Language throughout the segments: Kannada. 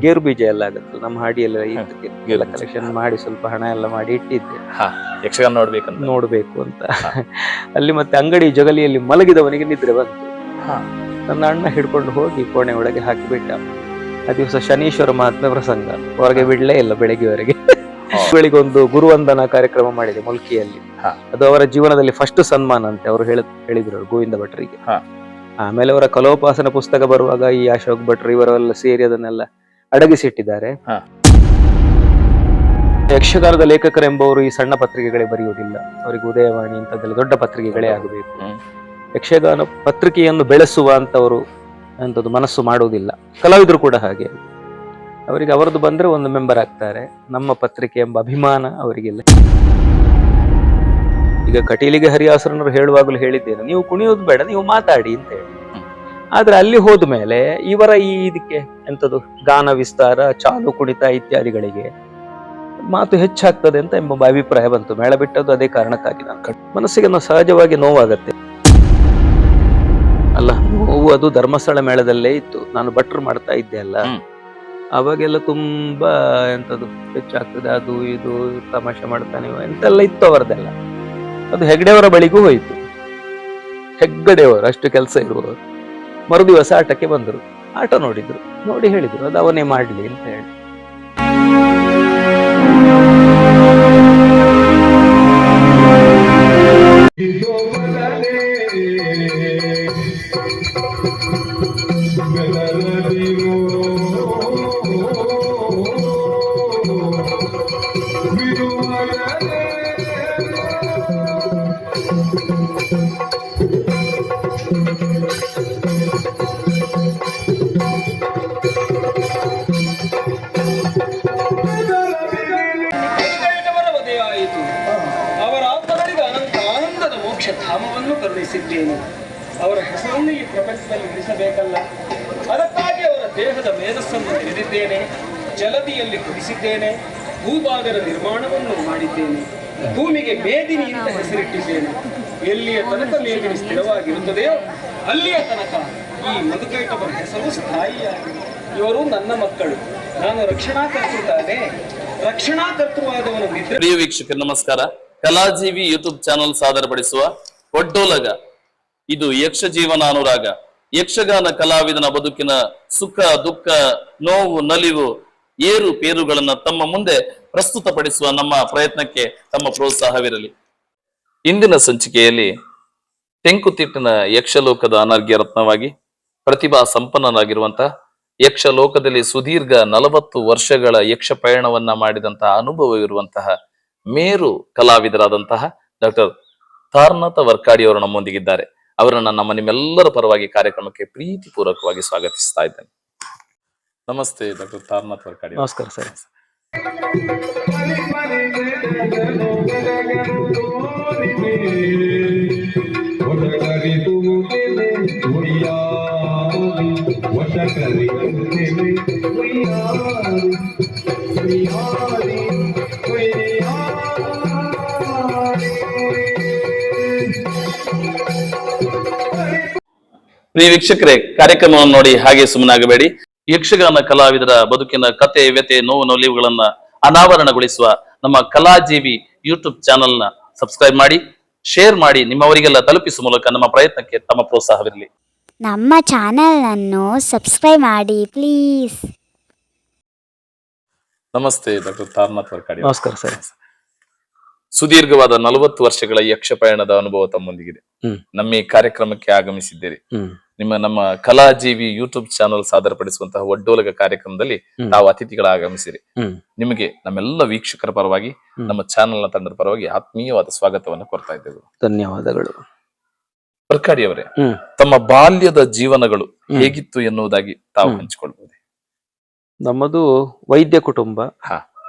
ಗೇರು ಬೀಜ ಎಲ್ಲ ಆಗುತ್ತೆ. ನಮ್ಮ ಹಾಡಿಯೆಲ್ಲ ಎಲ್ಲ ಕಲೆಕ್ಷನ್ ಮಾಡಿ ಸ್ವಲ್ಪ ಹಣ ಎಲ್ಲ ಮಾಡಿ ಇಟ್ಟಿದ್ದೆ. ಯಕ್ಷಗಾನ ನೋಡ್ಬೇಕಂತ. ನೋಡ್ಬೇಕು ಅಂತ. ಅಲ್ಲಿ ಮತ್ತೆ ಅಂಗಡಿ ಜಗಲಿಯಲ್ಲಿ ಮಲಗಿದವನಿಗೆ ನಿದ್ರೆ ಬಂತು. ಹಾ. ನನ್ನ ಅಣ್ಣ ಹಿಡ್ಕೊಂಡು ಹೋಗಿ ಕೋಣೆ ಒಳಗೆ ಹಾಕಿಬಿಟ್ಟ. ಆ ದಿವಸ ಶನೀಶ್ವರ ಮಹಾತ್ಮೆ ಪ್ರಸಂಗ. ಹೊರಗೆ ಬಿಡ್ಲೇ ಇಲ್ಲ ಬೆಳಗ್ಗೆವರೆಗೆ. ಬೆಳಿಗ್ಗೆ ಒಂದು ಗುರುವಂದನ ಕಾರ್ಯಕ್ರಮ ಮಾಡಿದೆ ಮುಲ್ಕಿಯಲ್ಲಿ. ಅದು ಅವರ ಜೀವನದಲ್ಲಿ ಫಸ್ಟ್ ಸನ್ಮಾನ ಅಂತ ಅವರು ಹೇಳ ಹೇಳಿದ್ರು ಗೋವಿಂದ ಭಟ್ರಿಗೆ. ಆಮೇಲೆ ಅವರ ಕಲೋಪಾಸನ ಪುಸ್ತಕ ಬರುವಾಗ ಈ ಅಶೋಕ್ ಭಟ್ರು ಇವರೆಲ್ಲ ಸೇರಿ ಅದನ್ನೆಲ್ಲ ಅಡಗಿಸಿಟ್ಟಿದ್ದಾರೆ. ಯಕ್ಷಗಾನದ ಲೇಖಕರೆಂಬವರು ಈ ಸಣ್ಣ ಪತ್ರಿಕೆಗಳೇ ಬರೆಯುವುದಿಲ್ಲ. ಅವರಿಗೆ ಉದಯವಾಣಿ ಇಂಥದ್ದೆಲ್ಲ ದೊಡ್ಡ ಪತ್ರಿಕೆಗಳೇ ಆಗಬೇಕು. ಯಕ್ಷಗಾನ ಪತ್ರಿಕೆಯನ್ನು ಬೆಳೆಸುವ ಅಂತವರು ಅಂಥದ್ದು ಮನಸ್ಸು ಮಾಡುವುದಿಲ್ಲ. ಕಲಾವಿದರು ಕೂಡ ಹಾಗೆ. ಅವರಿಗೆ ಅವರದ್ದು ಬಂದ್ರೆ ಒಂದು ಮೆಂಬರ್ ಆಗ್ತಾರೆ. ನಮ್ಮ ಪತ್ರಿಕೆ ಎಂಬ ಅಭಿಮಾನ ಅವರಿಗಿಲ್ಲ. ಈಗ ಕಟೀಲಿಗೆ ಹರಿಹಾಸರನವರು ಹೇಳುವಾಗಲೂ ಹೇಳಿದ್ದೇನೆ ನೀವು ಕುಣಿಯೋದು ಬೇಡ ನೀವು ಮಾತಾಡಿ ಅಂತ. ಆದ್ರೆ ಅಲ್ಲಿ ಹೋದ್ಮೇಲೆ ಇವರ ಈ ಇದಕ್ಕೆ ಎಂಥದ್ದು ಗಾನ ವಿಸ್ತಾರ ಚಾಲು ಕುಣಿತ ಇತ್ಯಾದಿಗಳಿಗೆ ಮಾತು ಹೆಚ್ಚಾಗ್ತದೆ ಅಂತ ಎಂಬ ಅಭಿಪ್ರಾಯ ಬಂತು. ಮೇಳ ಬಿಟ್ಟದ್ದು ಅದೇ ಕಾರಣಕ್ಕಾಗಿ ನಾನು ಕಟ್- ಮನಸ್ಸಿಗೆ ನಾವು ಸಹಜವಾಗಿ ನೋವಾಗತ್ತೆ. ಅಲ್ಲ ನೋವು ಅದು ಧರ್ಮಸ್ಥಳ ಮೇಳದಲ್ಲೇ ಇತ್ತು. ನಾನು ಭಟ್ರು ಮಾಡ್ತಾ ಇದ್ದೆ ಅಲ್ಲ. ಅವಾಗೆಲ್ಲ ತುಂಬಾ ಎಂಥದ್ದು ಹೆಚ್ಚಾಗ್ತದೆ. ಅದು ಇದು ತಮಾಷೆ ಮಾಡ್ತಾನೆ ಎಂತೆಲ್ಲ ಇತ್ತು ಅವರದೆಲ್ಲ. ಅದು ಹೆಗ್ಡೆಯವರ ಬಳಿಗೂ ಹೋಯಿತು. ಹೆಗ್ಗಡೆಯವರು ಅಷ್ಟು ಕೆಲಸ ಇರುವವರು. ಮರುದಿವಸ ಆಟಕ್ಕೆ ಬಂದರು. ಆಟ ನೋಡಿದ್ರು. ನೋಡಿ ಹೇಳಿದ್ರು ಅದು ಅವನೇ ಮಾಡಲಿ ಅಂತ ಹೇಳಿ. ದೇಹದ ಮೇಧಸ್ಸನ್ನು ತಿಳಿದಿದ್ದೇನೆ, ಜಲದಿಯಲ್ಲಿ ಕುಡಿಸಿದ್ದೇನೆ ಭೂಭಾಗದ ನಿರ್ಮಾಣವನ್ನು ಮಾಡಿದ್ದೇನೆ, ಭೂಮಿಗೆ ಮೇದಿನಿ ಅಂತ ಹೆಸರಿಟ್ಟಿದ್ದೇನೆ. ಎಲ್ಲಿಯ ತನಕ ಮೇದಿನಿ ಸ್ಥಿರವಾಗಿರುತ್ತದೆಯೋ ಅಲ್ಲಿಯ ತನಕ ಈ ಮಧುಕೈಟವರ ಹೆಸರು ಸ್ಥಾಯಿಯಾಗಿದೆ. ಇವರು ನನ್ನ ಮಕ್ಕಳು. ನಾನು ರಕ್ಷಣಾ ಕರ್ತೃತಾನೆ ರಕ್ಷಣಾ ಕರ್ತೃವಾದವನು ಪ್ರಿಯ ವೀಕ್ಷಕರು, ನಮಸ್ಕಾರ. ಕಲಾಜೀವಿ ಯೂಟ್ಯೂಬ್ ಚಾನಲ್ ಸಾದರಪಡಿಸುವ ಒಡ್ಡೋಲಗ. ಇದು ಯಕ್ಷ ಜೀವನ ಅನುರಾಗ ಯಕ್ಷಗಾನ ಕಲಾವಿದನ ಬದುಕಿನ ಸುಖ, ದುಃಖ, ನೋವು, ನಲಿವು, ಏರು ಪೇರುಗಳನ್ನ ತಮ್ಮ ಮುಂದೆ ಪ್ರಸ್ತುತಪಡಿಸುವ ನಮ್ಮ ಪ್ರಯತ್ನಕ್ಕೆ ತಮ್ಮ ಪ್ರೋತ್ಸಾಹವಿರಲಿ. ಇಂದಿನ ಸಂಚಿಕೆಯಲ್ಲಿ ತೆಂಕುತಿಟ್ಟಿನ ಯಕ್ಷಲೋಕದ ಅನರ್ಘ್ಯ ರತ್ನವಾಗಿ ಪ್ರತಿಭಾ ಸಂಪನ್ನನಾಗಿರುವಂತಹ ಯಕ್ಷಲೋಕದಲ್ಲಿ ಸುದೀರ್ಘ ನಲವತ್ತು ವರ್ಷಗಳ ಯಕ್ಷ ಪಯಣವನ್ನ ಮಾಡಿದಂತಹ ಅನುಭವವಿರುವಂತಹ ಮೇರು ಕಲಾವಿದರಾದಂತಹ ಡಾಕ್ಟರ್ ತಾರ್ನಾಥ ವರ್ಕಾಡಿ ಅವರು ನಮ್ಮೊಂದಿಗಿದ್ದಾರೆ. ಅವರನ್ನ ನಮ್ಮ ನಿಮ್ಮೆಲ್ಲರ ಪರವಾಗಿ ಕಾರ್ಯಕ್ರಮಕ್ಕೆ ಪ್ರೀತಿಪೂರ್ವಕವಾಗಿ ಸ್ವಾಗತಿಸ್ತಾ ಇದ್ದೇನೆ. ನಮಸ್ತೆ ಡಾಕ್ಟರ್ ತಾರ್ನಾಥ್ ವರ್ಕಾಡಿ ನಮಸ್ಕಾರ ಸರ್. ಪ್ರಿಯ ವೀಕ್ಷಕರೇ ಕಾರ್ಯಕ್ರಮವನ್ನು ನೋಡಿ ಹಾಗೆ ಸುಮ್ಮನಾಗಬೇಡಿ. ಯಕ್ಷಗಾನ ಕಲಾವಿದರ ಬದುಕಿನ ಕತೆ ವ್ಯತೆ ನೋವು ನೊಲಿವುಗಳನ್ನ ಅನಾವರಣಗೊಳಿಸುವ ನಮ್ಮ ಕಲಾಜೀವಿ ಯೂಟ್ಯೂಬ್ ಚಾನೆಲ್ನ ಸಬ್ಸ್ಕ್ರೈಬ್ ಮಾಡಿ ಶೇರ್ ಮಾಡಿ ನಿಮ್ಮವರಿಗೆಲ್ಲ ತಲುಪಿಸುವ ಮೂಲಕ ನಮ್ಮ ಪ್ರಯತ್ನಕ್ಕೆ ತಮ್ಮ ಪ್ರೋತ್ಸಾಹವಿರಲಿ. ನಮ್ಮ ಚಾನಲನ್ನು ಸಬ್ಸ್ಕ್ರೈಬ್ ಮಾಡಿ ಪ್ಲೀಸ್. ನಮಸ್ತೆ ಡಾಕ್ಟರ್ ತಾರ್ನಾಥ್ ವರ್ಕಾಡಿ. ನಮಸ್ಕಾರ ಸರ್. ಸುದೀರ್ಘವಾದ ನಲವತ್ತು ವರ್ಷಗಳ ಯಕ್ಷ ಪಯಣದ ಅನುಭವ ತಮ್ಮೊಂದಿಗಿದೆ. ನಮ್ಮ ಈ ಕಾರ್ಯಕ್ರಮಕ್ಕೆ ಆಗಮಿಸಿದ್ದೀರಿ ನಿಮ್ಮ ನಮ್ಮ ಕಲಾಜೀವಿ ಯೂಟ್ಯೂಬ್ ಚಾನಲ್ ಸಾದರಪಡಿಸುವಂತಹ ಒಡ್ಡೋಲಗ ಕಾರ್ಯಕ್ರಮದಲ್ಲಿ. ತಾವು ಅತಿಥಿಗಳ ಆಗಮಿಸಿರಿ ನಿಮಗೆ ನಮ್ಮೆಲ್ಲ ವೀಕ್ಷಕರ ಪರವಾಗಿ ನಮ್ಮ ಚಾನೆಲ್ನ ತಂಡದ ಪರವಾಗಿ ಆತ್ಮೀಯವಾದ ಸ್ವಾಗತವನ್ನು ಕೊಡ್ತಾ ಇದ್ದೇವೆ. ಧನ್ಯವಾದಗಳು. ಸರ್ಕಾರಿ ಅವರೇ ತಮ್ಮ ಬಾಲ್ಯದ ಜೀವನಗಳು ಹೇಗಿತ್ತು ಎನ್ನುವುದಾಗಿ ತಾವು. ಹಂಚಿಕೊಳ್ಬಹುದು ನಮ್ಮದು ವೈದ್ಯ ಕುಟುಂಬ.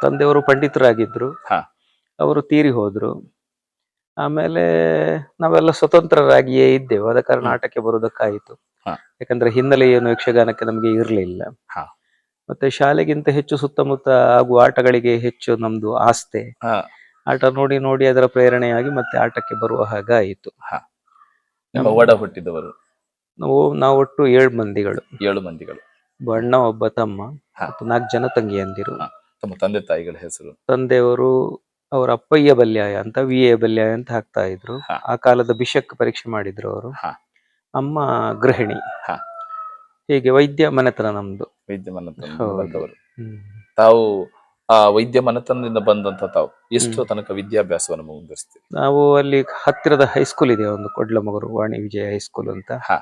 ತಂದೆಯವರು ಪಂಡಿತರಾಗಿದ್ರು. ಹಾ. ಅವರು ತೀರಿ ಹೋದ್ರು. ಆಮೇಲೆ ನಾವೆಲ್ಲ ಸ್ವತಂತ್ರರಾಗಿಯೇ ಇದ್ದೇವೆ ಆದ ಕಾರಣ. ಆಟಕ್ಕೆ ಬರುವುದಕ್ಕಾಯಿತು ಹಾ. ಯಾಕಂದ್ರೆ ಹಿನ್ನೆಲೆ ಏನು ಯಕ್ಷಗಾನಕ್ಕೆ ನಮಗೆ ಇರಲಿಲ್ಲ ಹಾ. ಮತ್ತೆ ಶಾಲೆಗಿಂತ ಹೆಚ್ಚು ಸುತ್ತಮುತ್ತ ಆಗುವ ಆಟಗಳಿಗೆ ಹೆಚ್ಚು ನಮ್ದು ಆಸ್ತೆ ಹಾ. ಆಟ ನೋಡಿ ನೋಡಿ ಅದರ ಪ್ರೇರಣೆಯಾಗಿ ಮತ್ತೆ ಆಟಕ್ಕೆ ಬರುವ ಹಾಗಾಯಿತು ನಿಮ್ಮ ಒಡ ಹುಟ್ಟಿದವರು ನಾವು ನಾವು ಒಟ್ಟು ಏಳು ಮಂದಿಗಳು ಏಳು ಮಂದಿಗಳು ಬಣ್ಣ ಅಣ್ಣ ಒಬ್ಬ ತಮ್ಮ ಹಾ. ಮತ್ತು ನಾಲ್ಕು ಜನ ತಂಗಿಯಂದಿರು ಹಾ. ತಮ್ಮ ತಂದೆ ತಾಯಿಗಳ ಹೆಸರು ತಂದೆಯವರು ಅವರ ಅಪ್ಪಯ್ಯ ಬಲ್ಯಾಯ ಅಂತ ವಿ ಎ ಬಲ್ಯಾಯ ಅಂತ ಹಾಕ್ತಾ ಇದ್ರು. ಹಾ. ಆ ಕಾಲದ ಬಿಷಕ್ ಪರೀಕ್ಷೆ ಮಾಡಿದ್ರು ಅವರು. ಹಾ. ಅಮ್ಮ ಗೃಹಿಣಿ. ಹಾ. ಹೀಗೆ ವೈದ್ಯ ಮನೆತನ ನಮ್ದು. ವೈದ್ಯ ಮನೆತನವರು ಹೌದು. ಬಂದವರು. ತಾವು ಆ ವೈದ್ಯ ಮನೆತನದಿಂದ ಬಂದಂತ ತಾವು ಎಷ್ಟು ತನಕ ವಿದ್ಯಾಭ್ಯಾಸವನ್ನು ಮುಂದುವರಿಸ್ತೀರಿ? ನಾವು ಅಲ್ಲಿ ಹತ್ತಿರದ ಹೈಸ್ಕೂಲ್ ಇದೆ ಒಂದು ಕೊಡ್ಲಮಗರು ವಾಣಿ ವಿಜಯ ಹೈಸ್ಕೂಲ್ ಅಂತ. ಹಾ.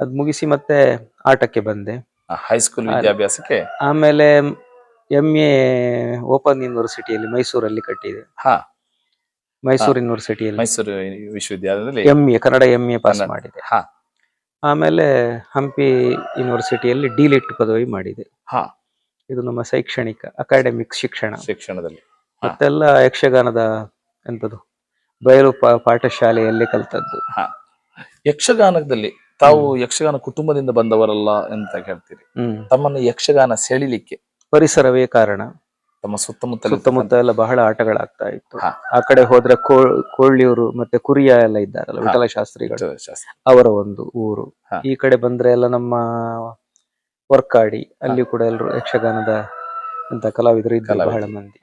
ಅದ್ ಮುಗಿಸಿ ಮತ್ತೆ ಆಟಕ್ಕೆ ಬಂದೆ. ಹೈಸ್ಕೂಲ್ ವಿದ್ಯಾಭ್ಯಾಸಕ್ಕೆ? ಆಮೇಲೆ ಎಂ ಎ ಓಪನ್ ಯೂನಿವರ್ಸಿಟಿಯಲ್ಲಿ ಮೈಸೂರಲ್ಲಿ ಕಟ್ಟಿದೆ. ಹಾ. ಮೈಸೂರು ಯೂನಿವರ್ಸಿಟಿಯಲ್ಲಿ ಮೈಸೂರು ವಿಶ್ವವಿದ್ಯಾಲಯದಲ್ಲಿ M A Kannada MA A pass Kannada. ಮಾಡಿದೆ. ಹಾ. ಆಮೇಲೆ ಹಂಪಿ ಯೂನಿವರ್ಸಿಟಿಯಲ್ಲಿ ಡಿಲಿಟ್ ಪದವಿ ಮಾಡಿದೆ. ಹಾ. ಇದು ನಮ್ಮ ಶೈಕ್ಷಣಿಕ ಅಕಾಡೆಮಿಕ್ ಶಿಕ್ಷಣ. ಶಿಕ್ಷಣದಲ್ಲಿ. ಮತ್ತೆಲ್ಲ ಯಕ್ಷಗಾನದ ಎಂತದು ಬಯಲು ಪಾ- ಪಾಠಶಾಲೆಯಲ್ಲಿ ಕಲ್ತದ್ದು. ಹಾ. ಯಕ್ಷಗಾನದಲ್ಲಿ ತಾವು ಯಕ್ಷಗಾನ ಕುಟುಂಬದಿಂದ ಬಂದವರಲ್ಲ ಅಂತ ಹೇಳ್ತೀರಿ. ಹ್ಮ್. ತಮ್ಮನ್ನು ಯಕ್ಷಗಾನ ಸೆಳಿಲಿಕ್ಕೆ ಪರಿಸರವೇ ಕಾರಣ. ತಮ್ಮ ಸುತ್ತಮುತ್ತ ಸುತ್ತಮುತ್ತ ಎಲ್ಲ ಬಹಳ ಆಟಗಳಾಗ್ತಾ ಇತ್ತು. ಆ ಕಡೆ ಹೋದ್ರೆ ಕೋಳ್ಳಿಯೂರು ಮತ್ತೆ ಕುರಿಯ ಎಲ್ಲ ಇದ್ದಾರಲ್ಲ ವಿಠಲ ಶಾಸ್ತ್ರಿಗಳು. ಅವರ ಒಂದು ಊರು. ಈ ಕಡೆ ಬಂದ್ರೆ ಎಲ್ಲ ನಮ್ಮ ವರ್ಕಾಡಿ ಅಲ್ಲಿ ಕೂಡ ಎಲ್ಲರೂ ಯಕ್ಷಗಾನದ ಅಂತ ಕಲಾವಿದರು ಇದ್ದಾರೆ. ಬಹಳ ಮಂದಿ.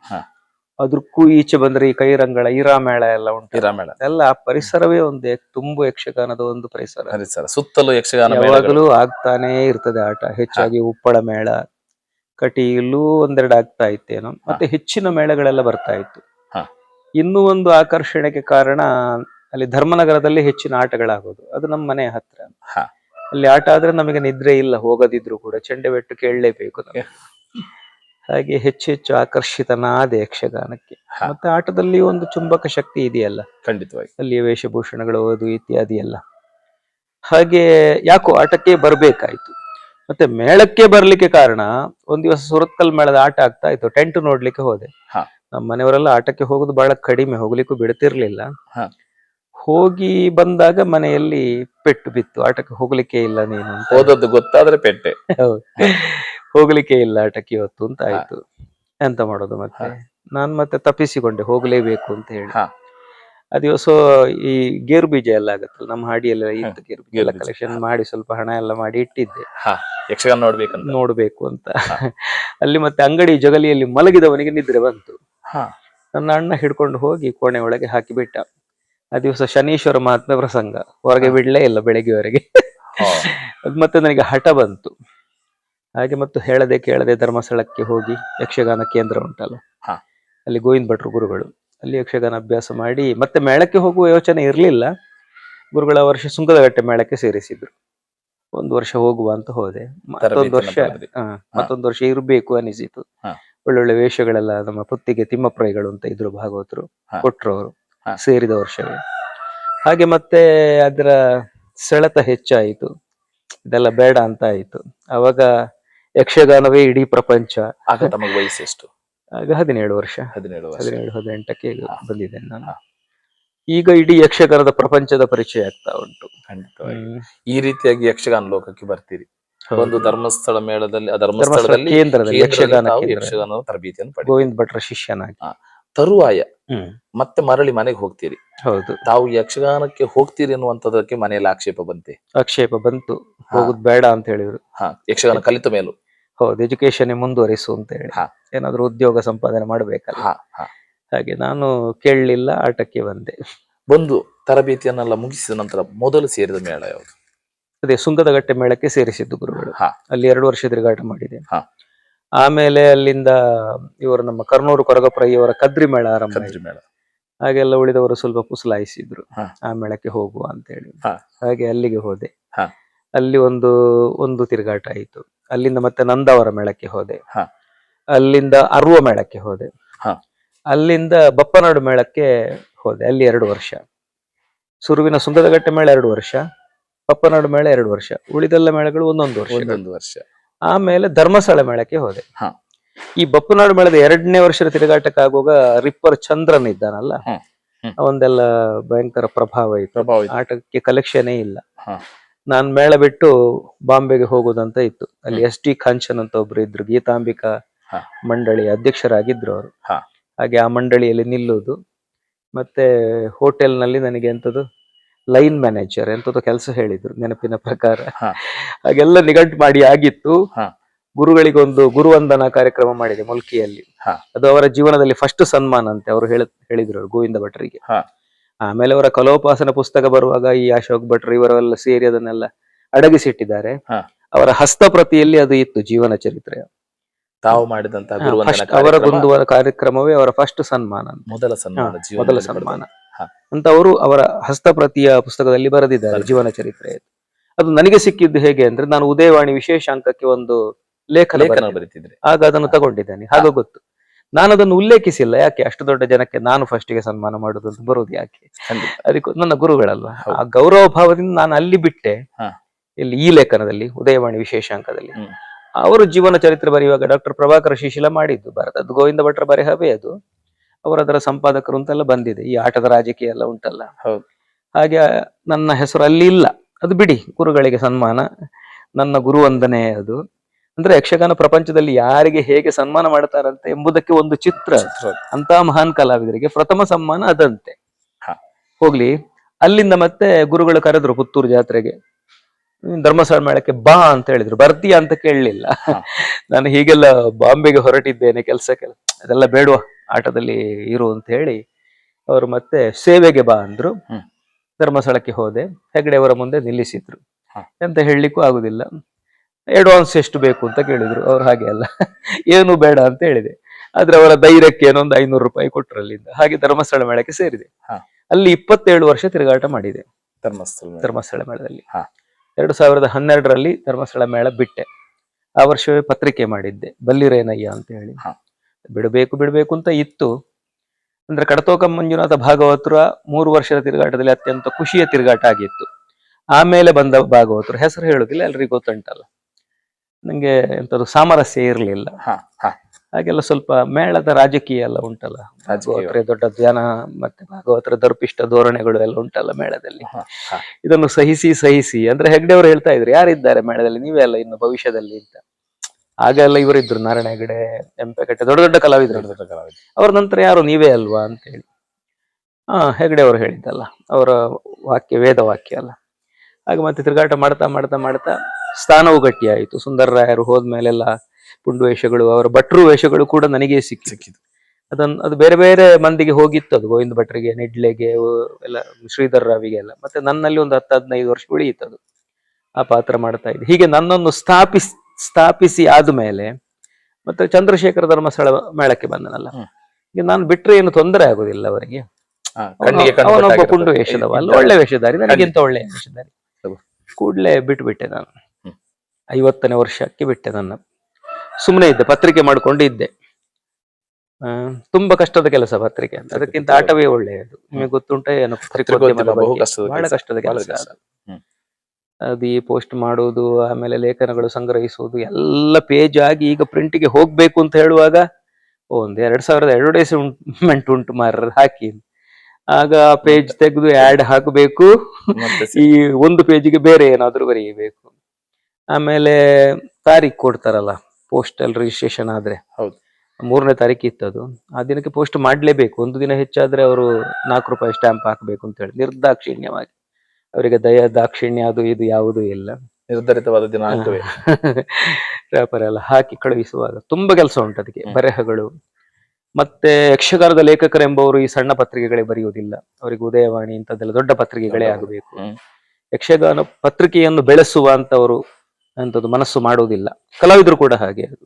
ಅದಕ್ಕೂ ಈಚೆ ಬಂದ್ರೆ ಈ ಕೈರಂಗಳ ಈರಾಮೇಳ ಎಲ್ಲ ಉಂಟು ಮೇಳ ಎಲ್ಲ ಪರಿಸರವೇ ಒಂದು ತುಂಬು ಯಕ್ಷಗಾನದ ಒಂದು ಪರಿಸರ. ಪರಿಸರ. ಸುತ್ತಲೂ ಯಕ್ಷಗಾನ. ಯಾವಾಗಲೂ ಆಗ್ತಾನೇ ಇರ್ತದೆ ಆಟ. ಹೆಚ್ಚಾಗಿ ಉಪ್ಪಳ ಮೇಳ ಕಟಿ ಇಲ್ಲೂ ಒಂದೆರಡು ಆಗ್ತಾ ಇತ್ತೇನೋ ಮತ್ತೆ ಹೆಚ್ಚಿನ ಮೇಳಗಳೆಲ್ಲ ಬರ್ತಾ ಇತ್ತು. ಇನ್ನೂ ಒಂದು ಆಕರ್ಷಣೆಗೆ ಕಾರಣ ಅಲ್ಲಿ ಧರ್ಮನಗರದಲ್ಲಿ ಹೆಚ್ಚಿನ ಆಟಗಳಾಗೋದು. ಅದು ನಮ್ಮ ಮನೆ ಹತ್ರ. ಅಲ್ಲಿ ಆಟ ಆದ್ರೆ ನಮಗೆ ನಿದ್ರೆ ಇಲ್ಲ ಹೋಗದಿದ್ರು ಕೂಡ ಚೆಂಡೆ ಬೆಟ್ಟು ಕೇಳಲೇಬೇಕು. ಹಾಗೆ ಹೆಚ್ಚು ಹೆಚ್ಚು ಆಕರ್ಷಿತನಾದ ಯಕ್ಷಗಾನಕ್ಕೆ. ಮತ್ತೆ ಆಟದಲ್ಲಿ ಒಂದು ಚುಂಬಕ ಶಕ್ತಿ ಇದೆಯಲ್ಲ. ಖಂಡಿತವಾಗಿ. ಅಲ್ಲಿಯ ವೇಷಭೂಷಣಗಳು ಅದು ಇತ್ಯಾದಿ ಎಲ್ಲ. ಹಾಗೆ ಯಾಕೋ ಆಟಕ್ಕೆ ಬರ್ಬೇಕಾಯ್ತು. ಮತ್ತೆ ಮೇಳಕ್ಕೆ ಬರ್ಲಿಕ್ಕೆ ಕಾರಣ ಒಂದ್ ದಿವಸ ಸುರತ್ಕಲ್ ಮೇಳದ ಆಟ ಆಗ್ತಾ ಇತ್ತು. ಟೆಂಟ್ ನೋಡ್ಲಿಕ್ಕೆ ಹೋದೆ. ನಮ್ಮ ಮನೆಯವರೆಲ್ಲ ಆಟಕ್ಕೆ ಹೋಗುದು ಬಹಳ ಕಡಿಮೆ ಹೋಗ್ಲಿಕ್ಕೂ ಬಿಡ್ತಿರ್ಲಿಲ್ಲ. ಹೋಗಿ ಬಂದಾಗ ಮನೆಯಲ್ಲಿ ಪೆಟ್ಟು ಬಿತ್ತು. ಆಟಕ್ಕೆ ಹೋಗ್ಲಿಕ್ಕೆ ಇಲ್ಲ ನೀನು ಹೋದದ್ದು ಓದದ್ದು ಗೊತ್ತಾದ್ರೆ ಪೆಟ್ಟೆ. ಹೌದು. ಹೋಗ್ಲಿಕ್ಕೆ ಇಲ್ಲ ಆಟಕ್ಕೆ ಇವತ್ತು ಅಂತ ಆಯ್ತು. ಎಂತ ಮಾಡೋದು ಮತ್ತೆ? ನಾನ್ ಮತ್ತೆ ತಪ್ಪಿಸಿಕೊಂಡೆ. ಹೋಗ್ಲೇಬೇಕು ಅಂತ ಹೇಳಿ. ಆ ದಿವಸ ಈ ಗೇರು ಬೀಜ ಎಲ್ಲ ಆಗತ್ತಲ್ಲ ನಮ್ಮ ಹಾಡಿಯಲ್ಲಿ ಇತ್ತು ಗೇರು ಬೀಜ ಎಲ್ಲ ಕಲೆಕ್ಷನ್ ಮಾಡಿ ಸ್ವಲ್ಪ ಹಣ ಎಲ್ಲ ಮಾಡಿ ಇಟ್ಟಿದ್ದೆ. ಹಾ ಯಕ್ಷಗಾನ ನೋಡ್ಬೇಕಂತ. ನೋಡ್ಬೇಕು ಅಂತ. ಅಲ್ಲಿ ಮತ್ತೆ ಅಂಗಡಿ ಜಗಲಿಯಲ್ಲಿ ಮಲಗಿದವನಿಗೆ ನಿದ್ರೆ ಬಂತು. ಹಾ. ನನ್ನ ಅಣ್ಣ ಹಿಡ್ಕೊಂಡು ಹೋಗಿ ಕೋಣೆ ಒಳಗೆ ಹಾಕಿಬಿಟ್ಟ. ಆ ದಿವಸ ಶನೀಶ್ವರ ಮಹಾತ್ಮ ಪ್ರಸಂಗ. ಹೊರಗೆ ಬಿಡ್ಲೇ ಇಲ್ಲ ಬೆಳಗ್ಗೆವರೆಗೆ. ಅದು ಮತ್ತೆ ನನಗೆ ಹಠ ಬಂತು. ಹಾಗೆ ಮತ್ತು ಹೇಳದೆ ಕೇಳದೆ ಧರ್ಮಸ್ಥಳಕ್ಕೆ ಹೋಗಿ ಯಕ್ಷಗಾನ ಕೇಂದ್ರ ಉಂಟಲ್ಲ. ಹಾ. ಅಲ್ಲಿ ಗೋವಿಂದ ಭಟ್ರು ಗುರುಗಳು. ಅಲ್ಲಿ ಯಕ್ಷಗಾನ ಅಭ್ಯಾಸ ಮಾಡಿ ಮತ್ತೆ ಮೇಳಕ್ಕೆ ಹೋಗುವ ಯೋಚನೆ ಇರಲಿಲ್ಲ. ಗುರುಗಳ ವರ್ಷ ಸುಂಕದಗಟ್ಟೆ ಮೇಳಕ್ಕೆ ಸೇರಿಸಿದ್ರು. ಒಂದು ವರ್ಷ ಹೋಗುವ ಅಂತ ಹೋದೆ. ಮತ್ತೊಂದು ವರ್ಷ. ಹಾ, ಮತ್ತೊಂದು ವರ್ಷ ಇರಬೇಕು ಅನಿಸಿತು. ಒಳ್ಳೊಳ್ಳೆ ವೇಷಗಳೆಲ್ಲ ನಮ್ಮ ಪುತ್ತಿಗೆ ತಿಮ್ಮಪ್ರಾಯಿಗಳು ಅಂತ ಇದ್ರು ಭಾಗವತರು ಕೊಟ್ಟರು ಕೊಟ್ರು ಅವರು ಸೇರಿದ ವರ್ಷವೇ. ಹಾಗೆ ಮತ್ತೆ ಅದರ ಸೆಳೆತ ಹೆಚ್ಚಾಯಿತು. ಇದೆಲ್ಲ ಬೇಡ ಅಂತ ಆಯ್ತು. ಅವಾಗ ಯಕ್ಷಗಾನವೇ ಇಡೀ ಪ್ರಪಂಚ. ಆಗ ತಮಗೆ ವಯಸ್ಸು ಆಗ ಹದಿನೇಳು ವರ್ಷ. ಹದಿನೇಳು ವರ್ಷ. ಹದಿನೇಳು ಹದಿನೆಂಟಕ್ಕೆ ಬಂದಿದೆ ನಾನು. ಈಗ ಇಡೀ ಯಕ್ಷಗಾನದ ಪ್ರಪಂಚದ ಪರಿಚಯ ಆಗ್ತಾ ಉಂಟು. ಈ ರೀತಿಯಾಗಿ ಯಕ್ಷಗಾನ ಲೋಕಕ್ಕೆ ಬರ್ತೀರಿ. ಒಂದು ಧರ್ಮಸ್ಥಳ ಮೇಳದಲ್ಲಿ ಧರ್ಮಸ್ಥಳದಲ್ಲಿ ಕೇಂದ್ರದಲ್ಲಿ ಯಕ್ಷಗಾನ ತಾವು ತರಬೇತಿಯನ್ನು ಗೋವಿಂದ ಭಟ್ರ ಶಿಷ್ಯನಾಗಿ. ತರುವಾಯ ಮತ್ತೆ ಮರಳಿ ಮನೆಗೆ ಹೋಗ್ತೀರಿ. ಹೌದು. ತಾವು ಯಕ್ಷಗಾನಕ್ಕೆ ಹೋಗ್ತೀರಿ ಅನ್ನುವಂಥದ್ದಕ್ಕೆ ಮನೆಯಲ್ಲಿ ಆಕ್ಷೇಪ ಬಂತೆ. ಆಕ್ಷೇಪ ಬಂತು. ಹೋಗುದು ಬೇಡ ಅಂತ ಹೇಳಿದ್ರು. ಹಾ. ಯಕ್ಷಗಾನ ಕಲಿತ ಮೇಲೂ. ಹೌದು ಎಜುಕೇಶನ್ ಮುಂದುವರಿಸು ಅಂತ ಹೇಳಿ. ಏನಾದ್ರು ಉದ್ಯೋಗ ಸಂಪಾದನೆ ಮಾಡ್ಬೇಕಲ್ಲ. ಹಾಗೆ ನಾನು ಕೇಳಲಿಲ್ಲ ಆಟಕ್ಕೆ ಬಂದೆ. ಬಂದು ತರಬೇತಿಯನ್ನೆಲ್ಲ ಮುಗಿಸಿದ ನಂತರ ಮೊದಲು ಸೇರಿದ ಮೇಳ ಯಾವುದು? ಅದೇ ಸುಂಗದಗಟ್ಟೆ ಮೇಳಕ್ಕೆ ಸೇರಿಸಿದ್ದು ಗುರುಗಳು. ಅಲ್ಲಿ ಎರಡು ವರ್ಷ ತಿರುಗಾಟ ಮಾಡಿದೆ. ಆಮೇಲೆ ಅಲ್ಲಿಂದ ಇವರು ನಮ್ಮ ಕರ್ನೂರು ಕೊರಗಪ್ರಯ್ಯವರ ಕದ್ರಿ ಮೇಳ ಆರಂಭ. ಮೇಳ. ಹಾಗೆಲ್ಲ ಉಳಿದವರು ಸ್ವಲ್ಪ ಪುಸಲಾಯಿಸಿದ್ರು ಆ ಮೇಳಕ್ಕೆ ಹೋಗುವ ಅಂತ ಹೇಳಿ. ಹಾಗೆ ಅಲ್ಲಿಗೆ ಹೋದೆ. ಅಲ್ಲಿ ಒಂದು ಒಂದು ತಿರುಗಾಟ ಆಯಿತು. ಅಲ್ಲಿಂದ ಮತ್ತೆ ನಂದಾವರ ಮೇಳಕ್ಕೆ ಹೋದೆ ಹಾ. ಅಲ್ಲಿಂದ ಅರ್ವ ಮೇಳಕ್ಕೆ ಹೋದೆ ಹಾ. ಅಲ್ಲಿಂದ ಬಪ್ಪನಾಡು ಮೇಳಕ್ಕೆ ಹೋದೆ ಅಲ್ಲಿ ಎರಡು ವರ್ಷ ಸುರುವಿನ ಸುಂದರಗಟ್ಟೆ ಮೇಳ ಎರಡು ವರ್ಷ ಬಪ್ಪನಾಡು ಮೇಳ ಎರಡು ವರ್ಷ ಉಳಿದೆಲ್ಲ ಮೇಳಗಳು ಒಂದೊಂದು ವರ್ಷ ಒಂದೊಂದು ವರ್ಷ ಆಮೇಲೆ ಧರ್ಮಸ್ಥಳ ಮೇಳಕ್ಕೆ ಹೋದೆ ಹಾ. ಈ ಬಪ್ಪನಾಡು ಮೇಳದ ಎರಡನೇ ವರ್ಷದ ತಿರುಗಾಟಕ್ಕೆ ಆಗುವಾಗ ರಿಪ್ಪರ್ ಚಂದ್ರನ್ ಇದ್ದಾನಲ್ಲ ಹ್ಮ್. ಹ್ಮ್. ಅವಂದೆಲ್ಲ ಭಯಂಕರ ಪ್ರಭಾವ ಇತ್ತು ಪ್ರಭಾವ. ಆಟಕ್ಕೆ ಕಲೆಕ್ಷನೇ ಇಲ್ಲ ಹಾ. ನಾನ್ ಮೇಳ ಬಿಟ್ಟು ಬಾಂಬೆಗೆ ಹೋಗೋದಂತ ಇತ್ತು ಅಲ್ಲಿ ಎಸ್ ಟಿ ಕಾಂಚನ್ ಅಂತ ಒಬ್ರು ಇದ್ರು ಗೀತಾಂಬಿಕಾ ಹಾ. ಮಂಡಳಿ ಅಧ್ಯಕ್ಷರಾಗಿದ್ರು ಅವರು ಹಾ. ಹಾಗೆ ಆ ಮಂಡಳಿಯಲ್ಲಿ ನಿಲ್ಲುವುದು ಮತ್ತೆ ಹೋಟೆಲ್ನಲ್ಲಿ ನನಗೆ ಎಂತದು ಲೈನ್ ಮ್ಯಾನೇಜರ್ ಎಂತದ್ದು ಕೆಲಸ ಹೇಳಿದ್ರು ನೆನಪಿನ ಪ್ರಕಾರ ಹಾ. ಹಾಗೆಲ್ಲ ನಿಗಂಟು ಮಾಡಿ ಆಗಿತ್ತು ಹಾ. ಗುರುಗಳಿಗೆ ಒಂದು ಗುರುವಂದನಾ ಕಾರ್ಯಕ್ರಮ ಮಾಡಿದೆ ಮುಲ್ಕಿಯಲ್ಲಿ ಹಾ. ಅದು ಅವರ ಜೀವನದಲ್ಲಿ ಫಸ್ಟ್ ಸನ್ಮಾನ ಅಂತೆ ಅವರು ಹೇಳ ಹೇಳಿದ್ರು ಅವ್ರು ಗೋವಿಂದ ಭಟ್ರಿಗೆ ಹಾ. ಆಮೇಲೆ ಅವರ ಕಲೋಪಾಸನ ಪುಸ್ತಕ ಬರುವಾಗ ಈ ಅಶೋಕ್ ಭಟ್ರು ಇವರೆಲ್ಲ ಸೇರಿ ಅದನ್ನೆಲ್ಲ ಅಡಗಿಸಿಟ್ಟಿದ್ದಾರೆ. ಅವರ ಹಸ್ತಪ್ರತಿಯಲ್ಲಿ ಅದು ಇತ್ತು ಜೀವನ ಚರಿತ್ರೆ. ತಾವು ಮಾಡಿದಂತ ಅವರ ಗುಂದುವರ ಕಾರ್ಯಕ್ರಮವೇ ಅವರ ಫಸ್ಟ್ ಸನ್ಮಾನ ಮೊದಲ ಸನ್ಮಾನ ಮೊದಲ ಸನ್ಮಾನ. ಅಂತ ಅವರು ಅವರ ಹಸ್ತಪ್ರತಿಯ ಪುಸ್ತಕದಲ್ಲಿ ಬರೆದಿದ್ದಾರೆ. ಜೀವನ ಚರಿತ್ರೆ. ಅದು ನನಗೆ ಸಿಕ್ಕಿದ್ದು ಹೇಗೆ ಅಂದ್ರೆ ನಾನು ಉದಯವಾಣಿ ವಿಶೇಷ ಅಂಕಕ್ಕೆ ಒಂದು ಲೇಖನ. ಬರೀತಿದ್ರೆ. ಆಗ ಅದನ್ನು ತಗೊಂಡಿದ್ದೇನೆ ಹಾಗೆ ಗೊತ್ತು. ನಾನು ಅದನ್ನು ಉಲ್ಲೇಖಿಸಿಲ್ಲ. ಯಾಕೆ? ಅಷ್ಟು ದೊಡ್ಡ ಜನಕ್ಕೆ ನಾನು ಫಸ್ಟ್ಗೆ ಸನ್ಮಾನ ಮಾಡೋದು ಅಂತ ಬರೋದು ಯಾಕೆ? ಅದಕ್ಕೂ ನನ್ನ ಗುರುಗಳಲ್ವಾ? ಆ ಗೌರವ ಭಾವದಿಂದ ನಾನು ಅಲ್ಲಿ ಬಿಟ್ಟೆ. ಇಲ್ಲಿ ಈ ಲೇಖನದಲ್ಲಿ ಉದಯವಾಣಿ ವಿಶೇಷಾಂಕದಲ್ಲಿ. ಅವರು ಜೀವನ ಚರಿತ್ರೆ ಬರೆಯುವಾಗ ಡಾಕ್ಟರ್ ಪ್ರಭಾಕರ ಶಿಶಿಲ ಮಾಡಿದ್ದು. ಭಾರತದ ಗೋವಿಂದ ಭಟ್ರ ಬರೆಹವೇ ಅದು. ಅವರು ಅದರ ಸಂಪಾದಕರು ಅಂತೆಲ್ಲ ಬಂದಿದೆ. ಈ ಆಟದ ರಾಜಕೀಯ ಎಲ್ಲ ಉಂಟಲ್ಲ. ಹಾಗೆ ನನ್ನ ಹೆಸರು ಅಲ್ಲಿ ಇಲ್ಲ. ಅದು ಬಿಡಿ ಗುರುಗಳಿಗೆ ಸನ್ಮಾನ. ನನ್ನ ಗುರುವಂದನೆ ಅದು. ಅಂದ್ರೆ ಯಕ್ಷಗಾನ ಪ್ರಪಂಚದಲ್ಲಿ ಯಾರಿಗೆ ಹೇಗೆ ಸನ್ಮಾನ ಮಾಡ್ತಾರಂತೆ ಎಂಬುದಕ್ಕೆ ಒಂದು ಚಿತ್ರ. ಅಂತ ಮಹಾನ್ ಕಲಾವಿದರಿಗೆ ಪ್ರಥಮ ಸನ್ಮಾನ ಅದಂತೆ. ಹೋಗ್ಲಿ ಅಲ್ಲಿಂದ ಮತ್ತೆ ಗುರುಗಳು ಕರೆದ್ರು ಪುತ್ತೂರು ಜಾತ್ರೆಗೆ. ಧರ್ಮಸ್ಥಳ ಮೇಳಕ್ಕೆ ಬಾ ಅಂತ ಹೇಳಿದ್ರು. ಬರ್ತೀಯ ಅಂತ ಕೇಳಲಿಲ್ಲ. ನಾನು ಹೀಗೆಲ್ಲ ಬಾಂಬೆಗೆ ಹೊರಟಿದ್ದೇನೆ ಕೆಲ್ಸಕ್ಕೆ ಅದೆಲ್ಲ ಬೇಡುವ ಆಟದಲ್ಲಿ ಇರು ಅಂತ ಹೇಳಿ ಅವರು ಮತ್ತೆ ಸೇವೆಗೆ ಬಾ ಅಂದ್ರು. ಧರ್ಮಸ್ಥಳಕ್ಕೆ ಹೋದೆ. ಹೆಗಡೆ ಅವರ ಮುಂದೆ ನಿಲ್ಲಿಸಿದ್ರು. ಎಂತ ಹೇಳಲಿಕ್ಕೂ ಆಗುದಿಲ್ಲ. ಅಡ್ವಾನ್ಸ್ ಎಷ್ಟು ಬೇಕು ಅಂತ ಕೇಳಿದ್ರು. ಅವ್ರು ಹಾಗೆ ಅಲ್ಲ. ಏನು ಬೇಡ ಅಂತ ಹೇಳಿದೆ. ಆದ್ರೆ ಅವರ ಧೈರ್ಯಕ್ಕೆ ಏನೊಂದು ಐನೂರು ರೂಪಾಯಿ ಕೊಟ್ಟರು ಅಲ್ಲಿಂದ ಹಾಗೆ ಧರ್ಮಸ್ಥಳ ಮೇಳಕ್ಕೆ ಸೇರಿದೆ. ಅಲ್ಲಿ ಇಪ್ಪತ್ತೇಳು ವರ್ಷ ತಿರುಗಾಟ ಮಾಡಿದೆ. ಧರ್ಮಸ್ಥಳ ಧರ್ಮಸ್ಥಳ ಮೇಳದಲ್ಲಿ. ಹ. ಎರಡು ಸಾವಿರದ ಹನ್ನೆರಡರಲ್ಲಿ ಧರ್ಮಸ್ಥಳ ಮೇಳ ಬಿಟ್ಟೆ. ಆ ವರ್ಷವೇ ಪತ್ರಿಕೆ ಮಾಡಿದ್ದೆ. ಬಲ್ಲಿರೇನಯ್ಯ ಅಂತ ಹೇಳಿ. ಬಿಡಬೇಕು ಬಿಡಬೇಕು ಅಂತ ಇತ್ತು. ಅಂದ್ರೆ ಕಡತೋಕ ಮಂಜುನಾಥ ಭಾಗವತರ ಮೂರು ವರ್ಷದ ತಿರುಗಾಟದಲ್ಲಿ ಅತ್ಯಂತ ಖುಷಿಯ ತಿರುಗಾಟ ಆಗಿತ್ತು. ಆಮೇಲೆ ಬಂದ ಭಾಗವತರು. ಹೆಸರು ಹೇಳುದಿಲ್ಲ ಎಲ್ರಿಗೂ ಗೊತ್ತುಂಟಲ್ಲ. ನಂಗೆ ಎಂಥದ್ದು ಸಾಮರಸ್ಯ ಇರಲಿಲ್ಲ. ಹಾಗೆಲ್ಲ ಸ್ವಲ್ಪ ಮೇಳದ ರಾಜಕೀಯ ಎಲ್ಲ ಉಂಟಲ್ಲ. ಭಾಗವತರ ದೊಡ್ಡ ಧ್ಯಾನ ಮತ್ತೆ ಭಾಗವತರ ದರ್ಪಿಷ್ಟ ಧೋರಣೆಗಳು ಎಲ್ಲ ಉಂಟಲ್ಲ ಮೇಳದಲ್ಲಿ. ಇದನ್ನು ಸಹಿಸಿ ಸಹಿಸಿ ಅಂದ್ರೆ ಹೆಗ್ಡೆ ಅವರು ಹೇಳ್ತಾ ಇದ್ರು ಯಾರಿದ್ದಾರೆ ಮೇಳದಲ್ಲಿ? ನೀವೇ ಅಲ್ಲ ಇನ್ನು ಭವಿಷ್ಯದಲ್ಲಿ ಅಂತ. ಆಗೆಲ್ಲ ಇವರಿದ್ರು ನಾರಾಯಣ ಹೆಗಡೆ ಎಂಪೆಕಟ್ಟೆ ದೊಡ್ಡ ದೊಡ್ಡ ಕಲಾವಿದರು. ದೊಡ್ಡ ದೊಡ್ಡ ಕಲಾವಿದ. ಅವ್ರ ನಂತರ ಯಾರು? ನೀವೇ ಅಲ್ವಾ ಅಂತ ಹೇಳಿ. ಹಾ ಹೆಗ್ಡೆ ಅವರು ಹೇಳಿದ್ದಲ್ಲ. ಅವರ ವಾಕ್ಯ ವೇದ ವಾಕ್ಯ ಅಲ್ಲ. ಹಾಗೆ ಮತ್ತೆ ತಿರುಗಾಟ ಮಾಡ್ತಾ ಮಾಡ್ತಾ ಮಾಡ್ತಾ ಸ್ಥಾನವು ಗಟ್ಟಿಯಾಯಿತು. ಸುಂದರ ರಾಯರು ಹೋದ್ಮೇಲೆಲ್ಲ ಪುಂಡು ವೇಷಗಳು ಅವರ ಭಟ್ರು ವೇಷಗಳು ಕೂಡ ನನಗೆ ಸಿಕ್ಕಿ ಸಿಕ್ಕಿತು ಅದನ್ನು ಅದು ಬೇರೆ ಬೇರೆ ಮಂದಿಗೆ ಹೋಗಿತ್ತು ಅದು ಗೋವಿಂದ ಭಟ್ರಿಗೆ ನಿಡ್ಲೆಗೆ ಎಲ್ಲ ಶ್ರೀಧರ್ ರಾವಿಗೆ ಎಲ್ಲ ಮತ್ತೆ ನನ್ನಲ್ಲಿ ಒಂದು ಹತ್ತು ಹದಿನೈದು ವರ್ಷ ಉಳಿಯಿತು ಅದು. ಆ ಪಾತ್ರ ಮಾಡ್ತಾ ಇದ್ದೆ. ಹೀಗೆ ನನ್ನನ್ನು ಸ್ಥಾಪಿಸ್ ಸ್ಥಾಪಿಸಿ ಆದ್ಮೇಲೆ ಮತ್ತೆ ಚಂದ್ರಶೇಖರ ಧರ್ಮಸ್ಥಳ ಮೇಳಕ್ಕೆ ಬಂದನಲ್ಲ. ಈಗ ನಾನು ಬಿಟ್ರೆ ಏನು ತೊಂದರೆ ಆಗುದಿಲ್ಲ ಅವರಿಗೆ. ಅವನೊಬ್ಬ. ಪುಂಡು ವೇಷದವ ಅಲ್ಲ ಒಳ್ಳೆ ವೇಷಧಾರಿ ನನಗಿಂತ ಒಳ್ಳೆ ವೇಷಧಾರಿ. ಕೂಡಲೇ ಬಿಟ್ಬಿಟ್ಟೆ ನಾನು. ಐವತ್ತನೇ ವರ್ಷಕ್ಕೆ ಬಿಟ್ಟೆ ನನ್ನ. ಸುಮ್ಮನೆ ಇದ್ದೆ ಪತ್ರಿಕೆ ಮಾಡಿಕೊಂಡು ಇದ್ದೆ. ತುಂಬಾ ಕಷ್ಟದ ಕೆಲಸ ಪತ್ರಿಕೆ ಅಂತ. ಅದಕ್ಕಿಂತ ಆಟವೇ ಒಳ್ಳೆಯದು. ನಿಮಗೆ ಗೊತ್ತುಂಟ ಏನು? ಬಹಳ ಕೆಲಸ. ಕಷ್ಟದ ಕೆಲಸ ಅದು. ಈ ಪೋಸ್ಟ್ ಮಾಡುವುದು ಆಮೇಲೆ ಲೇಖನಗಳು ಸಂಗ್ರಹಿಸುವುದು ಎಲ್ಲ ಪೇಜ್ ಆಗಿ ಈಗ ಪ್ರಿಂಟಿಗೆ ಹೋಗ್ಬೇಕು ಅಂತ ಹೇಳುವಾಗ ಒಂದ್ ಎರಡ್ ಸಾವಿರದ ಅಡ್ವರ್ಟೈಸ್ಮೆಂಟ್ ಉಂಟು ಮಾರ ಹಾಕಿ. ಆಗ ಪೇಜ್ ತೆಗೆದು ಆಡ್ ಹಾಕಬೇಕು. ಈ ಒಂದು ಪೇಜಿಗೆ ಬೇರೆ ಏನಾದ್ರೂ ಬರೆಯಬೇಕು ಆಮೇಲೆ ತಾರೀಖ್ ಕೊಡ್ತಾರಲ್ಲ ಪೋಸ್ಟಲ್ ರಿಜಿಸ್ಟ್ರೇಷನ್ ಆದ್ರೆ. ಹೌದು. ಮೂರನೇ ತಾರೀಕು ಇತ್ತದು ಅದು. ಆ ದಿನಕ್ಕೆ ಪೋಸ್ಟ್ ಮಾಡಲೇಬೇಕು. ಒಂದು ದಿನ ಹೆಚ್ಚಾದ್ರೆ ಅವರು ನಾಲ್ಕು ರೂಪಾಯಿ ಸ್ಟ್ಯಾಂಪ್ ಹಾಕಬೇಕು ಅಂತ ಹೇಳಿ. ನಿರ್ದಾಕ್ಷಿಣ್ಯವಾಗಿ. ಅವರಿಗೆ ದಯ ದಾಕ್ಷಿಣ್ಯ ಅದು ಇದು ಯಾವುದೂ ಇಲ್ಲ. ನಿರ್ಧರಿತವಾದ ದಿನ ವ್ಯಾಪಾರ ಎಲ್ಲ ಹಾಕಿ ಕಳುಹಿಸುವಾಗ ತುಂಬಾ ಕೆಲಸ ಉಂಟು ಅದಕ್ಕೆ ಬರಹಗಳು. ಮತ್ತೆ ಯಕ್ಷಗಾನದ ಲೇಖಕರು ಎಂಬವರು ಈ ಸಣ್ಣ ಪತ್ರಿಕೆಗಳೇ ಬರೆಯುವುದಿಲ್ಲ. ಅವರಿಗೆ ಉದಯವಾಣಿ ಇಂಥದ್ದೆಲ್ಲ ದೊಡ್ಡ ಪತ್ರಿಕೆಗಳೇ ಆಗಬೇಕು. ಯಕ್ಷಗಾನ ಪತ್ರಿಕೆಯನ್ನು ಬೆಳೆಸುವ ಅಂತದ್ದು ಮನಸ್ಸು ಮಾಡುವುದಿಲ್ಲ ಕಲಾವಿದರು ಕೂಡ ಹಾಗೆ ಅದು.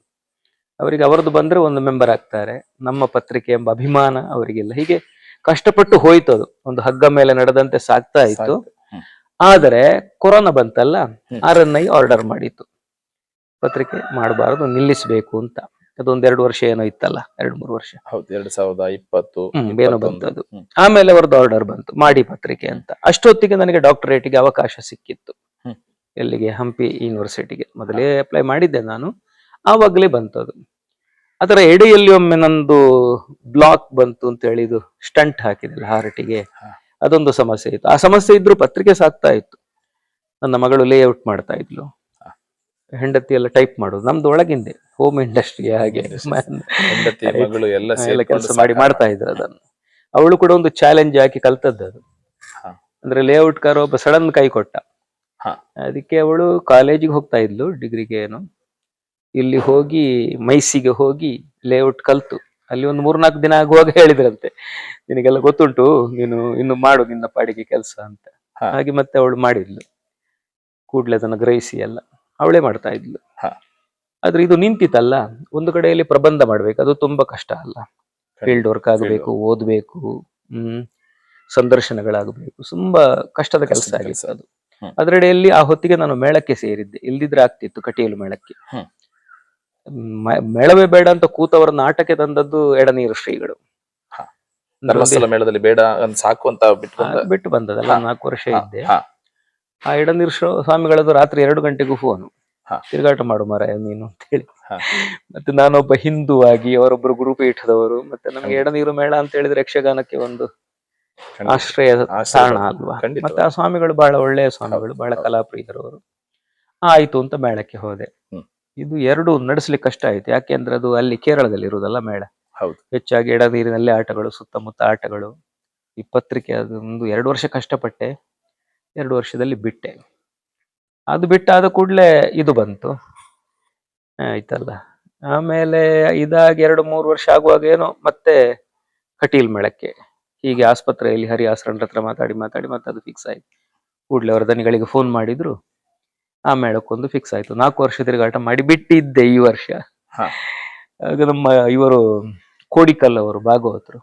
ಅವರಿಗೆ ಅವರದ್ದು ಬಂದ್ರೆ ಒಂದು ಮೆಂಬರ್ ಆಗ್ತಾರೆ. ನಮ್ಮ ಪತ್ರಿಕೆ ಎಂಬ ಅಭಿಮಾನ ಅವರಿಗಿಲ್ಲ. ಹೀಗೆ ಕಷ್ಟಪಟ್ಟು ಹೋಯ್ತು ಅದು. ಒಂದು ಹಗ್ಗ ಮೇಲೆ ನಡೆದಂತೆ ಸಾಗ್ತಾ ಇತ್ತು. ಆದರೆ ಕೊರೋನಾ ಬಂತಲ್ಲ. ಆರ್ ಎನ್ ಐ ಆರ್ಡರ್ ಮಾಡಿತ್ತು. ಪತ್ರಿಕೆ ಮಾಡಬಾರದು ನಿಲ್ಲಿಸಬೇಕು ಅಂತ. ಅದೊಂದ್ ಎರಡು ವರ್ಷ ಏನೋ ಇತ್ತಲ್ಲ ಎರಡು ಮೂರು ವರ್ಷ. ಹೌದು ಎರಡ್ ಸಾವಿರದ ಇಪ್ಪತ್ತು ಏನೋ ಬಂತದ್ದು. ಆಮೇಲೆ ಅವರದ್ದು ಆರ್ಡರ್ ಬಂತು ಮಾಡಿ ಪತ್ರಿಕೆ ಅಂತ. ಅಷ್ಟೊತ್ತಿಗೆ ನನಗೆ ಡಾಕ್ಟರೇಟ್ಗೆ ಅವಕಾಶ ಸಿಕ್ಕಿತ್ತು. ಎಲ್ಲಿಗೆ? ಹಂಪಿ ಯೂನಿವರ್ಸಿಟಿಗೆ ಮೊದಲೇ ಅಪ್ಲೈ ಮಾಡಿದ್ದೆ ನಾನು. ಆವಾಗಲೇ ಬಂತು ಅದು ಅದರ ಎಡೆಯಲ್ಲಿ ಒಮ್ಮೆ ನಂದು ಬ್ಲಾಕ್ ಬಂತು ಅಂತ ಹೇಳಿದು ಸ್ಟಂಟ್ ಹಾಕಿದ್ರು ಹಾರ್ಟಿಗೆ. ಅದೊಂದು ಸಮಸ್ಯೆ ಇತ್ತು. ಆ ಸಮಸ್ಯೆ ಇದ್ರೂ ಪತ್ರಿಕೆ ಸಾಕ್ತಾ ಇತ್ತು. ನನ್ನ ಮಗಳು ಲೇಔಟ್ ಮಾಡ್ತಾ ಇದ್ಲು. ಹೆಂಡತಿ ಎಲ್ಲ ಟೈಪ್ ಮಾಡೋದು. ನಮ್ದು ಒಳಗಿಂದೆ ಹೋಮ್ ಇಂಡಸ್ಟ್ರಿ ಹಾಗೆ. ಎಲ್ಲ ಕೆಲಸ ಮಾಡಿ ಮಾಡ್ತಾ ಇದ್ರು ಅದನ್ನು. ಅವಳು ಕೂಡ ಒಂದು ಚಾಲೆಂಜ್ ಹಾಕಿ ಕಲ್ತದ್ದು ಅದು. ಅಂದ್ರೆ ಲೇಔಟ್ ಕಾರ ಒಬ್ಬ ಸಡನ್ ಕೈ ಕೊಟ್ಟ. ಹಾ. ಅದಕ್ಕೆ ಅವಳು ಕಾಲೇಜಿಗೆ ಹೋಗ್ತಾ ಇದ್ಲು ಡಿಗ್ರಿಗೆ ಏನು. ಇಲ್ಲಿ ಹೋಗಿ ಮೈಸಿಗೆ ಹೋಗಿ ಲೇಔಟ್ ಕಲ್ತು. ಅಲ್ಲಿ ಒಂದು ಮೂರ್ನಾಲ್ಕು ದಿನ ಆಗುವಾಗ ಹೇಳಿದ್ರಂತೆ ನಿನಗೆಲ್ಲ ಗೊತ್ತುಂಟು ನೀನು ಇನ್ನು ಮಾಡು ನಿನ್ನ ಪಾಡಿಗೆ ಕೆಲಸ ಅಂತ. ಹಾ. ಹಾಗೆ ಮತ್ತೆ ಅವಳು ಮಾಡಿದ್ಲು. ಕೂಡ್ಲೆ ಅದನ್ನು ಗ್ರಹಿಸಿ ಎಲ್ಲ ಅವಳೇ ಮಾಡ್ತಾ ಇದ್ಲು. ಹಾ. ಆದ್ರೆ ಇದು ನಿಂತಿತ್ತಲ್ಲ ಒಂದು ಕಡೆಯಲ್ಲಿ ಪ್ರಬಂಧ ಮಾಡ್ಬೇಕು ಅದು ತುಂಬಾ ಕಷ್ಟ ಅಲ್ಲ. ಫೀಲ್ಡ್ ವರ್ಕ್ ಆಗಬೇಕು ಓದ್ಬೇಕು ಹ್ಮ್ ಸಂದರ್ಶನಗಳಾಗಬೇಕು ತುಂಬಾ ಕಷ್ಟದ ಕೆಲಸ ಆಗಿತ್ತು ಅದು. ಅದರಡೆಯಲ್ಲಿ ಆ ಹೊತ್ತಿಗೆ ನಾನು ಮೇಳಕ್ಕೆ ಸೇರಿದ್ದೆ. ಇಲ್ದಿದ್ರೆ ಆಗ್ತಿತ್ತು ಕಟೀಲು ಮೇಳಕ್ಕೆ. ಮ- ಮೇಳವೇ ಬೇಡ ಅಂತ ಕೂತವರನ್ನ ಆಟಕ್ಕೆ ತಂದದ್ದು ಎಡನೀರು ಶ್ರೀಗಳು. ಧರ್ಮಸ್ಥಳ ಮೇಳದಲ್ಲಿ ಬೇಡ ಅಂತ ಸಾಕು ಅಂತ ಬಿಟ್ಟು ಆ, ಬಂದ ಬಿಟ್ಟು ಬಂದದಲ್ಲ ನಾಲ್ಕು ವರ್ಷ ಇದ್ದೆ. ಹಾ, ಆ ಎಡನೀರು ಶ್ರೋ- ಸ್ವಾಮಿಗಳದ್ದು ರಾತ್ರಿ ಎರಡು ಗಂಟೆಗೂ ಫೋನು. ಹಾ. ತಿರುಗಾಟ ಮಾಡು ಮಾರಾಯ ನೀನು ಅಂತ ಹೇಳಿ. ಹಾ. ಮತ್ತೆ ನಾನೊಬ್ಬ ಹಿಂದೂ ಆಗಿ ಅವರೊಬ್ಬರು ಗುರುಪೀಠದವರು ಮತ್ತೆ ನಮ್ಗೆ ಎಡನೀರು ಮೇಳ ಅಂತ ಹೇಳಿದ್ರೆ ಯಕ್ಷಗಾನಕ್ಕೆ ಒಂದು. ಆಶ್ರಯ ಕಾರಣ ಅಲ್ವಾ? ಮತ್ತೆ ಆ ಸ್ವಾಮಿಗಳು ಬಹಳ ಒಳ್ಳೆಯ ಸ್ವಾಮಿಗಳು ಬಹಳ. ಕಲಾಪ್ರಿಯರವರು ಆಯ್ತು ಅಂತ ಮೇಳಕ್ಕೆ ಹೋದೆ. ಇದು ಎರಡು ನಡೆಸ್ಲಿಕ್ಕೆ ಕಷ್ಟ ಆಯ್ತು. ಯಾಕೆಂದ್ರೆ ಅದು ಅಲ್ಲಿ ಕೇರಳದಲ್ಲಿ ಇರುವುದಲ್ಲ ಮೇಳ. ಹೌದು. ಹೆಚ್ಚಾಗಿ ಎಡ ನೀರಿನಲ್ಲಿ ಆಟಗಳು ಸುತ್ತಮುತ್ತ ಆಟಗಳು. ಈ ಪತ್ರಿಕೆ ಅದೊಂದು ಎರಡು ವರ್ಷ ಕಷ್ಟಪಟ್ಟೆ ಎರಡು ವರ್ಷದಲ್ಲಿ ಬಿಟ್ಟೆ. ಅದು ಬಿಟ್ಟಾದ ಕೂಡಲೇ ಇದು ಬಂತು. ಆಯ್ತಲ್ಲ. ಆಮೇಲೆ ಇದಾಗಿ ಎರಡು ಮೂರು ವರ್ಷ ಆಗುವಾಗ ಏನೋ ಮತ್ತೆ ಕಟೀಲ್ ಮೇಳಕ್ಕೆ ಹೀಗೆ ಆಸ್ಪತ್ರೆಯಲ್ಲಿ ಹರಿ ಆಸರಣ್ರ ಹತ್ರ ಮಾತಾಡಿ ಮಾತಾಡಿ ಮತ್ತೆ ಅದು ಫಿಕ್ಸ್ ಆಯ್ತು. ಕೂಡಲೇ ಅವರ ದನಿಗಳಿಗೆ ಫೋನ್ ಮಾಡಿದ್ರು. ಆ ಮೇಳಕ್ಕೊಂದು ಫಿಕ್ಸ್ ಆಯ್ತು. ನಾಲ್ಕು ವರ್ಷ ತಿರುಗಾಟ ಮಾಡಿ ಬಿಟ್ಟಿದ್ದೆ ಈ ವರ್ಷ. ಆಗ ನಮ್ಮ ಇವರು ಕೋಡಿಕಲ್ ಅವರು ಭಾಗವತರು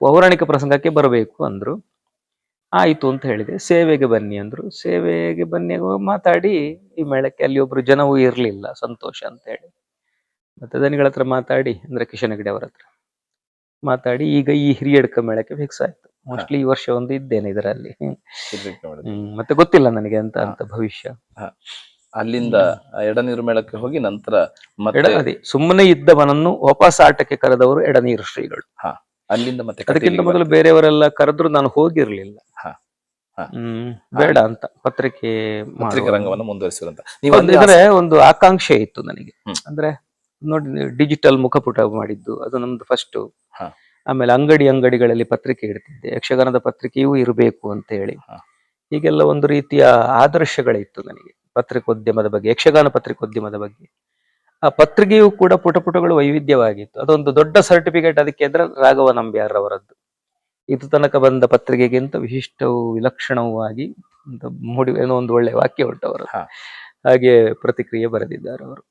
ಪೌರಾಣಿಕ ಪ್ರಸಂಗಕ್ಕೆ ಬರಬೇಕು ಅಂದ್ರು. ಆಯ್ತು ಅಂತ ಹೇಳಿದೆ. ಸೇವೆಗೆ ಬನ್ನಿ ಅಂದ್ರು. ಸೇವೆಗೆ ಬನ್ನಿ ಮಾತಾಡಿ ಈ ಮೇಳಕ್ಕೆ ಅಲ್ಲಿ ಒಬ್ರು ಜನವೂ ಇರ್ಲಿಲ್ಲ. ಸಂತೋಷ ಅಂತ ಹೇಳಿ. ಮತ್ತೆ ದನಿಗಳ ಹತ್ರ ಮಾತಾಡಿ ಅಂದ್ರೆ ಕಿಶನ್ ಹೆಗಡೆ ಅವರ ಹತ್ರ. ಮಾತಾಡಿ ಈಗ ಈ ಹಿರಿಯಡ್ಕ ಮೇಳಕ್ಕೆ ಫಿಕ್ಸ್ ಆಯ್ತು. ಮೋಸ್ಟ್ಲಿ ಈ ವರ್ಷ ಒಂದು ಇದ್ದೇನೆ ಇದರಲ್ಲಿ. ಹ್ಮ್ ಮತ್ತೆ ಗೊತ್ತಿಲ್ಲ ನನಗೆ ಅಂತ ಅಂತ ಭವಿಷ್ಯ. ಅಲ್ಲಿಂದ ಆ ಎಡನೀರು ಮೇಳಕ್ಕೆ ಹೋಗಿ ನಂತರ ಎಡ ಮತ್ತೆ ಅದೇ ಸುಮ್ಮನೆ ಇದ್ದವನನ್ನು ವಾಪಸ್ ಆಟಕ್ಕೆ ಕರೆದವರು ಎಡನೀರು ಶ್ರೀಗಳು. ಅಲ್ಲಿಂದ ಮತ್ತೆ ಅದಕ್ಕಿಂತ ಕಟೀಲಿಗೆ ಮೊದಲು. ಬೇರೆಯವರೆಲ್ಲ ಕರೆದ್ರು ನಾನು ಹೋಗಿರ್ಲಿಲ್ಲ. ಹಾ. ಹಾ. ಹ್ಮ್ ಬೇಡ ಅಂತ ಪತ್ರಿಕೆ ಪತ್ರಿಕಾ ಮಾಡುವ. ರಂಗವನ್ನು ಮುಂದುವರಿಸಿರಂತ ನೀವು ಒಂದು ಅಲ್ಲಿ ಅಂದ್ರೆ ಒಂದು ಆಕಾಂಕ್ಷೆ ಇತ್ತು ನನಗೆ. ಹ್ಮ್. ಅಂದ್ರೆ ನೋಡಿ ಡಿಜಿಟಲ್ ಮುಖಪುಟ ಮಾಡಿದ್ದು. ಅದು ನಮ್ದು ಫಸ್ಟ್ ಹಾ. ಆಮೇಲೆ ಅಂಗಡಿ ಅಂಗಡಿಗಳಲ್ಲಿ ಪತ್ರಿಕೆ ಇಡ್ತಿದ್ದೆ. ಯಕ್ಷಗಾನದ ಪತ್ರಿಕೆಯೂ ಇರಬೇಕು ಅಂತ ಹೇಳಿ. ಹಾ. ಹೀಗೆಲ್ಲ ಒಂದು ರೀತಿಯ ಆದರ್ಶಗಳಿತ್ತು ನನಗೆ. ಪತ್ರಿಕೋದ್ಯಮದ ಬಗ್ಗೆ ಯಕ್ಷಗಾನ ಪತ್ರಿಕೋದ್ಯಮದ ಬಗ್ಗೆ. ಆ ಪತ್ರಿಕೆಯೂ ಕೂಡ ಪುಟ ಪುಟಗಳು ವೈವಿಧ್ಯವಾಗಿತ್ತು. ಅದೊಂದು ದೊಡ್ಡ ಸರ್ಟಿಫಿಕೇಟ್ ಅದಕ್ಕೆ ಅಂದ್ರೆ ರಾಘವ ನಂಬ್ಯಾರ್ ಅವರದ್ದು. ಇದು ತನಕ ಬಂದ ಪತ್ರಿಕೆಗಿಂತ ವಿಶಿಷ್ಟವೂ ವಿಲಕ್ಷಣವೂ ಆಗಿ ಒಂದು ಮುಡಿ ಏನೋ ಒಂದು ಒಳ್ಳೆ ವಾಕ್ಯ ಉಂಟು ಅವರು ಹಾ. ಹಾಗೆ ಪ್ರತಿಕ್ರಿಯೆ ಬರೆದಿದ್ದಾರೆ ಅವರು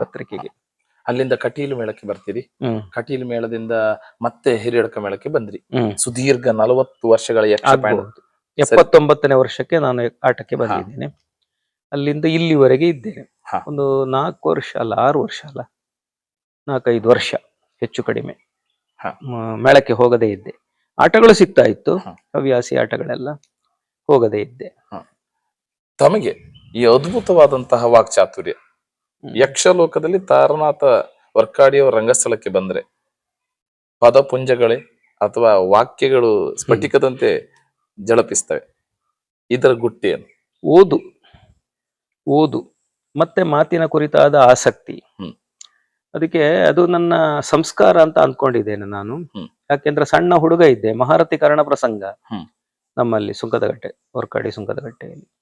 ಪತ್ರಿಕೆಗೆ. ಅಲ್ಲಿಂದ ಕಟೀಲು ಮೇಳಕ್ಕೆ ಬರ್ತೀರಿ. ಕಟೀಲು ಮೇಳದಿಂದ ಮತ್ತೆ ಹಿರಿಯಡ್ಕ ಮೇಳಕ್ಕೆ ಬಂದ್ರಿ. ಸುದೀರ್ಘ ನಲವತ್ತು ವರ್ಷಗಳ ಯಕ್ಷಗಾನ ಎಪ್ಪತ್ತೊಂಬತ್ತನೇ ವರ್ಷಕ್ಕೆ ನಾನು ಆಟಕ್ಕೆ ಬಂದಿದ್ದೇನೆ. ಅಲ್ಲಿಂದ ಇಲ್ಲಿವರೆಗೆ ಇದ್ದೇನೆ. ಒಂದು ನಾಲ್ಕು ವರ್ಷ ಅಲ್ಲ ಆರು ವರ್ಷ ಅಲ್ಲ. ನಾಲ್ಕೈದು ವರ್ಷ ಹೆಚ್ಚು ಕಡಿಮೆ. ಮೇಳಕ್ಕೆ ಹೋಗದೇ ಇದ್ದೆ. ಆಟಗಳು ಸಿಗ್ತಾ ಇತ್ತು. ಹವ್ಯಾಸಿ ಆಟಗಳೆಲ್ಲ ಹೋಗದೇ ಇದ್ದೆ. ತಮಗೆ ಈ ಅದ್ಭುತವಾದಂತಹ ವಾಕ್ಚಾತುರ್ಯ. ಯಕ್ಷಲೋಕದಲ್ಲಿ ತಾರನಾಥ ವರ್ಕಾಡಿಯವರ ರಂಗಸ್ಥಳಕ್ಕೆ ಬಂದ್ರೆ ಪದಪುಂಜಗಳೇ ಅಥವಾ ವಾಕ್ಯಗಳು ಸ್ಫಟಿಕದಂತೆ ಜಳಪಿಸ್ತವೆ. ಇದರ ಗುಟ್ಟೇನು ಓದು. ಓದು. ಮತ್ತೆ ಮಾತಿನ ಕುರಿತಾದ ಆಸಕ್ತಿ. ಅದಕ್ಕೆ ಅದು ನನ್ನ ಸಂಸ್ಕಾರ ಅಂತ ಅನ್ಕೊಂಡಿದ್ದೇನೆ ನಾನು. ಯಾಕೆಂದ್ರೆ ಸಣ್ಣ ಹುಡುಗ ಇದ್ದೆ ಮಹಾರಥಿ ಕರ್ಣ ಪ್ರಸಂಗ. ನಮ್ಮಲ್ಲಿ ಸುಂಕದಗಟ್ಟೆ ಹೊರ್ಕಾಡಿ ಸುಂಕದಗಟ್ಟೆಯಲ್ಲಿ.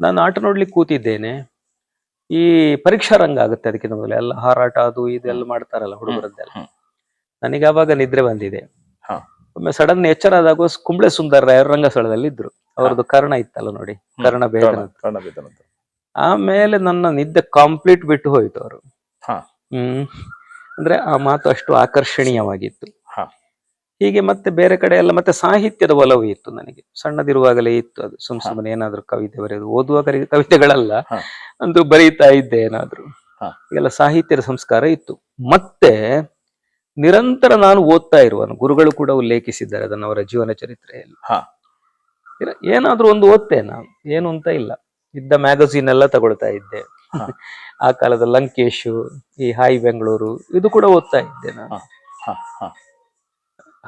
ನಾನು ಆಟ ನೋಡ್ಲಿಕ್ಕೆ ಕೂತಿದ್ದೇನೆ. ಈ ಪರೀಕ್ಷಾ ರಂಗ ಆಗುತ್ತೆ ಅದಕ್ಕಿಂತ ಮೊದಲು ಎಲ್ಲ ಹಾರಾಟ ಅದು ಇದೆಲ್ಲ ಮಾಡ್ತಾರಲ್ಲ ಹುಡುಗರದ್ದೆಲ್ಲ. ನನಗೆ ಅವಾಗ ನಿದ್ರೆ ಬಂದಿದೆ. ಒಮ್ಮೆ ಸಡನ್ ಎಚ್ಚರ ಆದಾಗ ಕುಂಬ್ಳೆ ಸುಂದರ ರಾಯರು ರಂಗಸ್ಥಳದಲ್ಲಿ ಇದ್ರು. ಅವ್ರದ್ದು ಕರ್ಣ ಇತ್ತಲ್ಲ ನೋಡಿ. ಕರ್ಣ ಬೇಡ ಆಮೇಲೆ ನನ್ನ ನಿದ್ದೆ ಕಂಪ್ಲೀಟ್ ಬಿಟ್ಟು ಹೋಯ್ತು ಅವರು. ಹ್ಮ್. ಅಂದ್ರೆ ಆ ಮಾತು ಅಷ್ಟು ಆಕರ್ಷಣೀಯವಾಗಿತ್ತು. ಹೀಗೆ ಮತ್ತೆ ಬೇರೆ ಕಡೆ ಎಲ್ಲ ಮತ್ತೆ ಸಾಹಿತ್ಯದ ಒಲವು ಇತ್ತು ನನಗೆ. ಸಣ್ಣದಿರುವಾಗಲೇ ಇತ್ತು ಅದು. ಸುಮ್. ಸುಮ್ಮನೆ ಏನಾದ್ರು ಕವಿತೆ ಬರೆಯೋದು ಓದುವಾಗ ಕವಿತೆಗಳಲ್ಲ. ಒಂದು ಬರೀತಾ ಇದ್ದೆ ಏನಾದ್ರು. ಎಲ್ಲ ಸಾಹಿತ್ಯದ ಸಂಸ್ಕಾರ ಇತ್ತು. ಮತ್ತೆ ನಿರಂತರ ನಾನು ಓದ್ತಾ ಇರುವನು. ಗುರುಗಳು ಕೂಡ ಉಲ್ಲೇಖಿಸಿದ್ದಾರೆ ಅದನ್ನು ಅವರ ಜೀವನ ಚರಿತ್ರೆಯಲ್ಲಿ. ಏನಾದ್ರೂ ಒಂದು ಓದ್ತೆ ನಾನು. ಏನು ಅಂತ ಇಲ್ಲ. ಇದ್ದ ಮ್ಯಾಗಝೀನ್ ಎಲ್ಲ ತಗೊಳ್ತಾ ಇದ್ದೆ. ಆ ಕಾಲದ ಲಂಕೇಶು ಈ ಹಾಯ್ ಬೆಂಗಳೂರು ಇದು ಕೂಡ ಓದ್ತಾ ಇದ್ದೆ ನಾನು.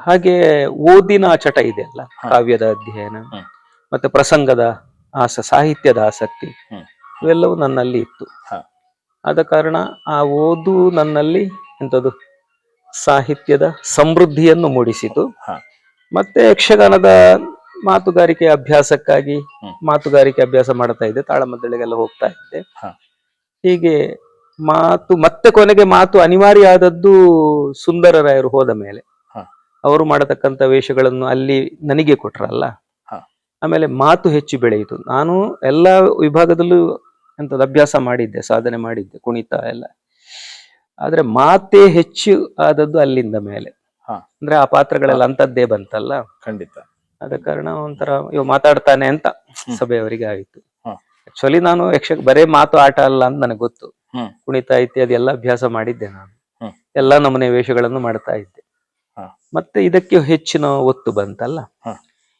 ಹಾಗೆ ಓದಿನ ಚಟ ಇದೆ ಅಲ್ಲ ಕಾವ್ಯದ ಅಧ್ಯಯನ ಮತ್ತೆ ಪ್ರಸಂಗದ ಆಸ ಸಾಹಿತ್ಯದ ಆಸಕ್ತಿ. ಇವೆಲ್ಲವೂ ನನ್ನಲ್ಲಿ ಇತ್ತು. ಆದ ಕಾರಣ ಆ ಓದು ನನ್ನಲ್ಲಿ ಎಂತದು ಸಾಹಿತ್ಯದ ಸಮೃದ್ಧಿಯನ್ನು ಮೂಡಿಸಿತು. ಮತ್ತೆ ಯಕ್ಷಗಾನದ ಮಾತುಗಾರಿಕೆ ಅಭ್ಯಾಸಕ್ಕಾಗಿ ಮಾತುಗಾರಿಕೆ ಅಭ್ಯಾಸ ಮಾಡ್ತಾ ಇದ್ದೆ ತಾಳಮದ್ದಳೆಗೆಲ್ಲ ಹೋಗ್ತಾ ಇದ್ದೆ. ಹೀಗೆ ಮಾತು ಮತ್ತೆ ಕೊನೆಗೆ ಮಾತು ಅನಿವಾರ್ಯ ಆದದ್ದು ಸುಂದರರಾಯರು ಹೋದ ಮೇಲೆ. ಅವರು ಮಾಡತಕ್ಕಂಥ ವೇಷಗಳನ್ನು ಅಲ್ಲಿ ನನಗೆ ಕೊಟ್ರಲ್ಲ. ಆಮೇಲೆ ಮಾತು ಹೆಚ್ಚು ಬೆಳೆಯಿತು. ನಾನು ಎಲ್ಲಾ ವಿಭಾಗದಲ್ಲೂ ಎಂತದ್ದು ಅಭ್ಯಾಸ ಮಾಡಿದ್ದೆ ಸಾಧನೆ ಮಾಡಿದ್ದೆ ಕುಣಿತ ಎಲ್ಲ. ಆದ್ರೆ ಮಾತೇ ಹೆಚ್ಚು ಆದದ್ದು ಅಲ್ಲಿಂದ ಮೇಲೆ. ಅಂದ್ರೆ ಆ ಪಾತ್ರಗಳೆಲ್ಲ ಅಂಥದ್ದೇ ಬಂತಲ್ಲ. ಖಂಡಿತ. ಆದ ಕಾರಣ ಒಂಥರ ಇವ್ ಮಾತಾಡ್ತಾನೆ ಅಂತ ಸಭೆಯವರಿಗೆ ಆಯಿತು. ಆಕ್ಚುಲಿ ನಾನು ಯಕ್ಷ ಬರೇ ಮಾತು ಆಟ ಅಲ್ಲ ಅಂತ ನನಗೆ ಗೊತ್ತು. ಕುಣಿತ ಇತ್ಯಾದಿ ಎಲ್ಲ ಅಭ್ಯಾಸ ಮಾಡಿದ್ದೆ ನಾನು. ಎಲ್ಲಾ ನಮೂನೆ ವೇಷಗಳನ್ನು ಮಾಡ್ತಾ ಇದ್ದೆ. ಮತ್ತೆ ಇದಕ್ಕೆ ಹೆಚ್ಚಿನ ಒತ್ತು ಬಂತಲ್ಲ?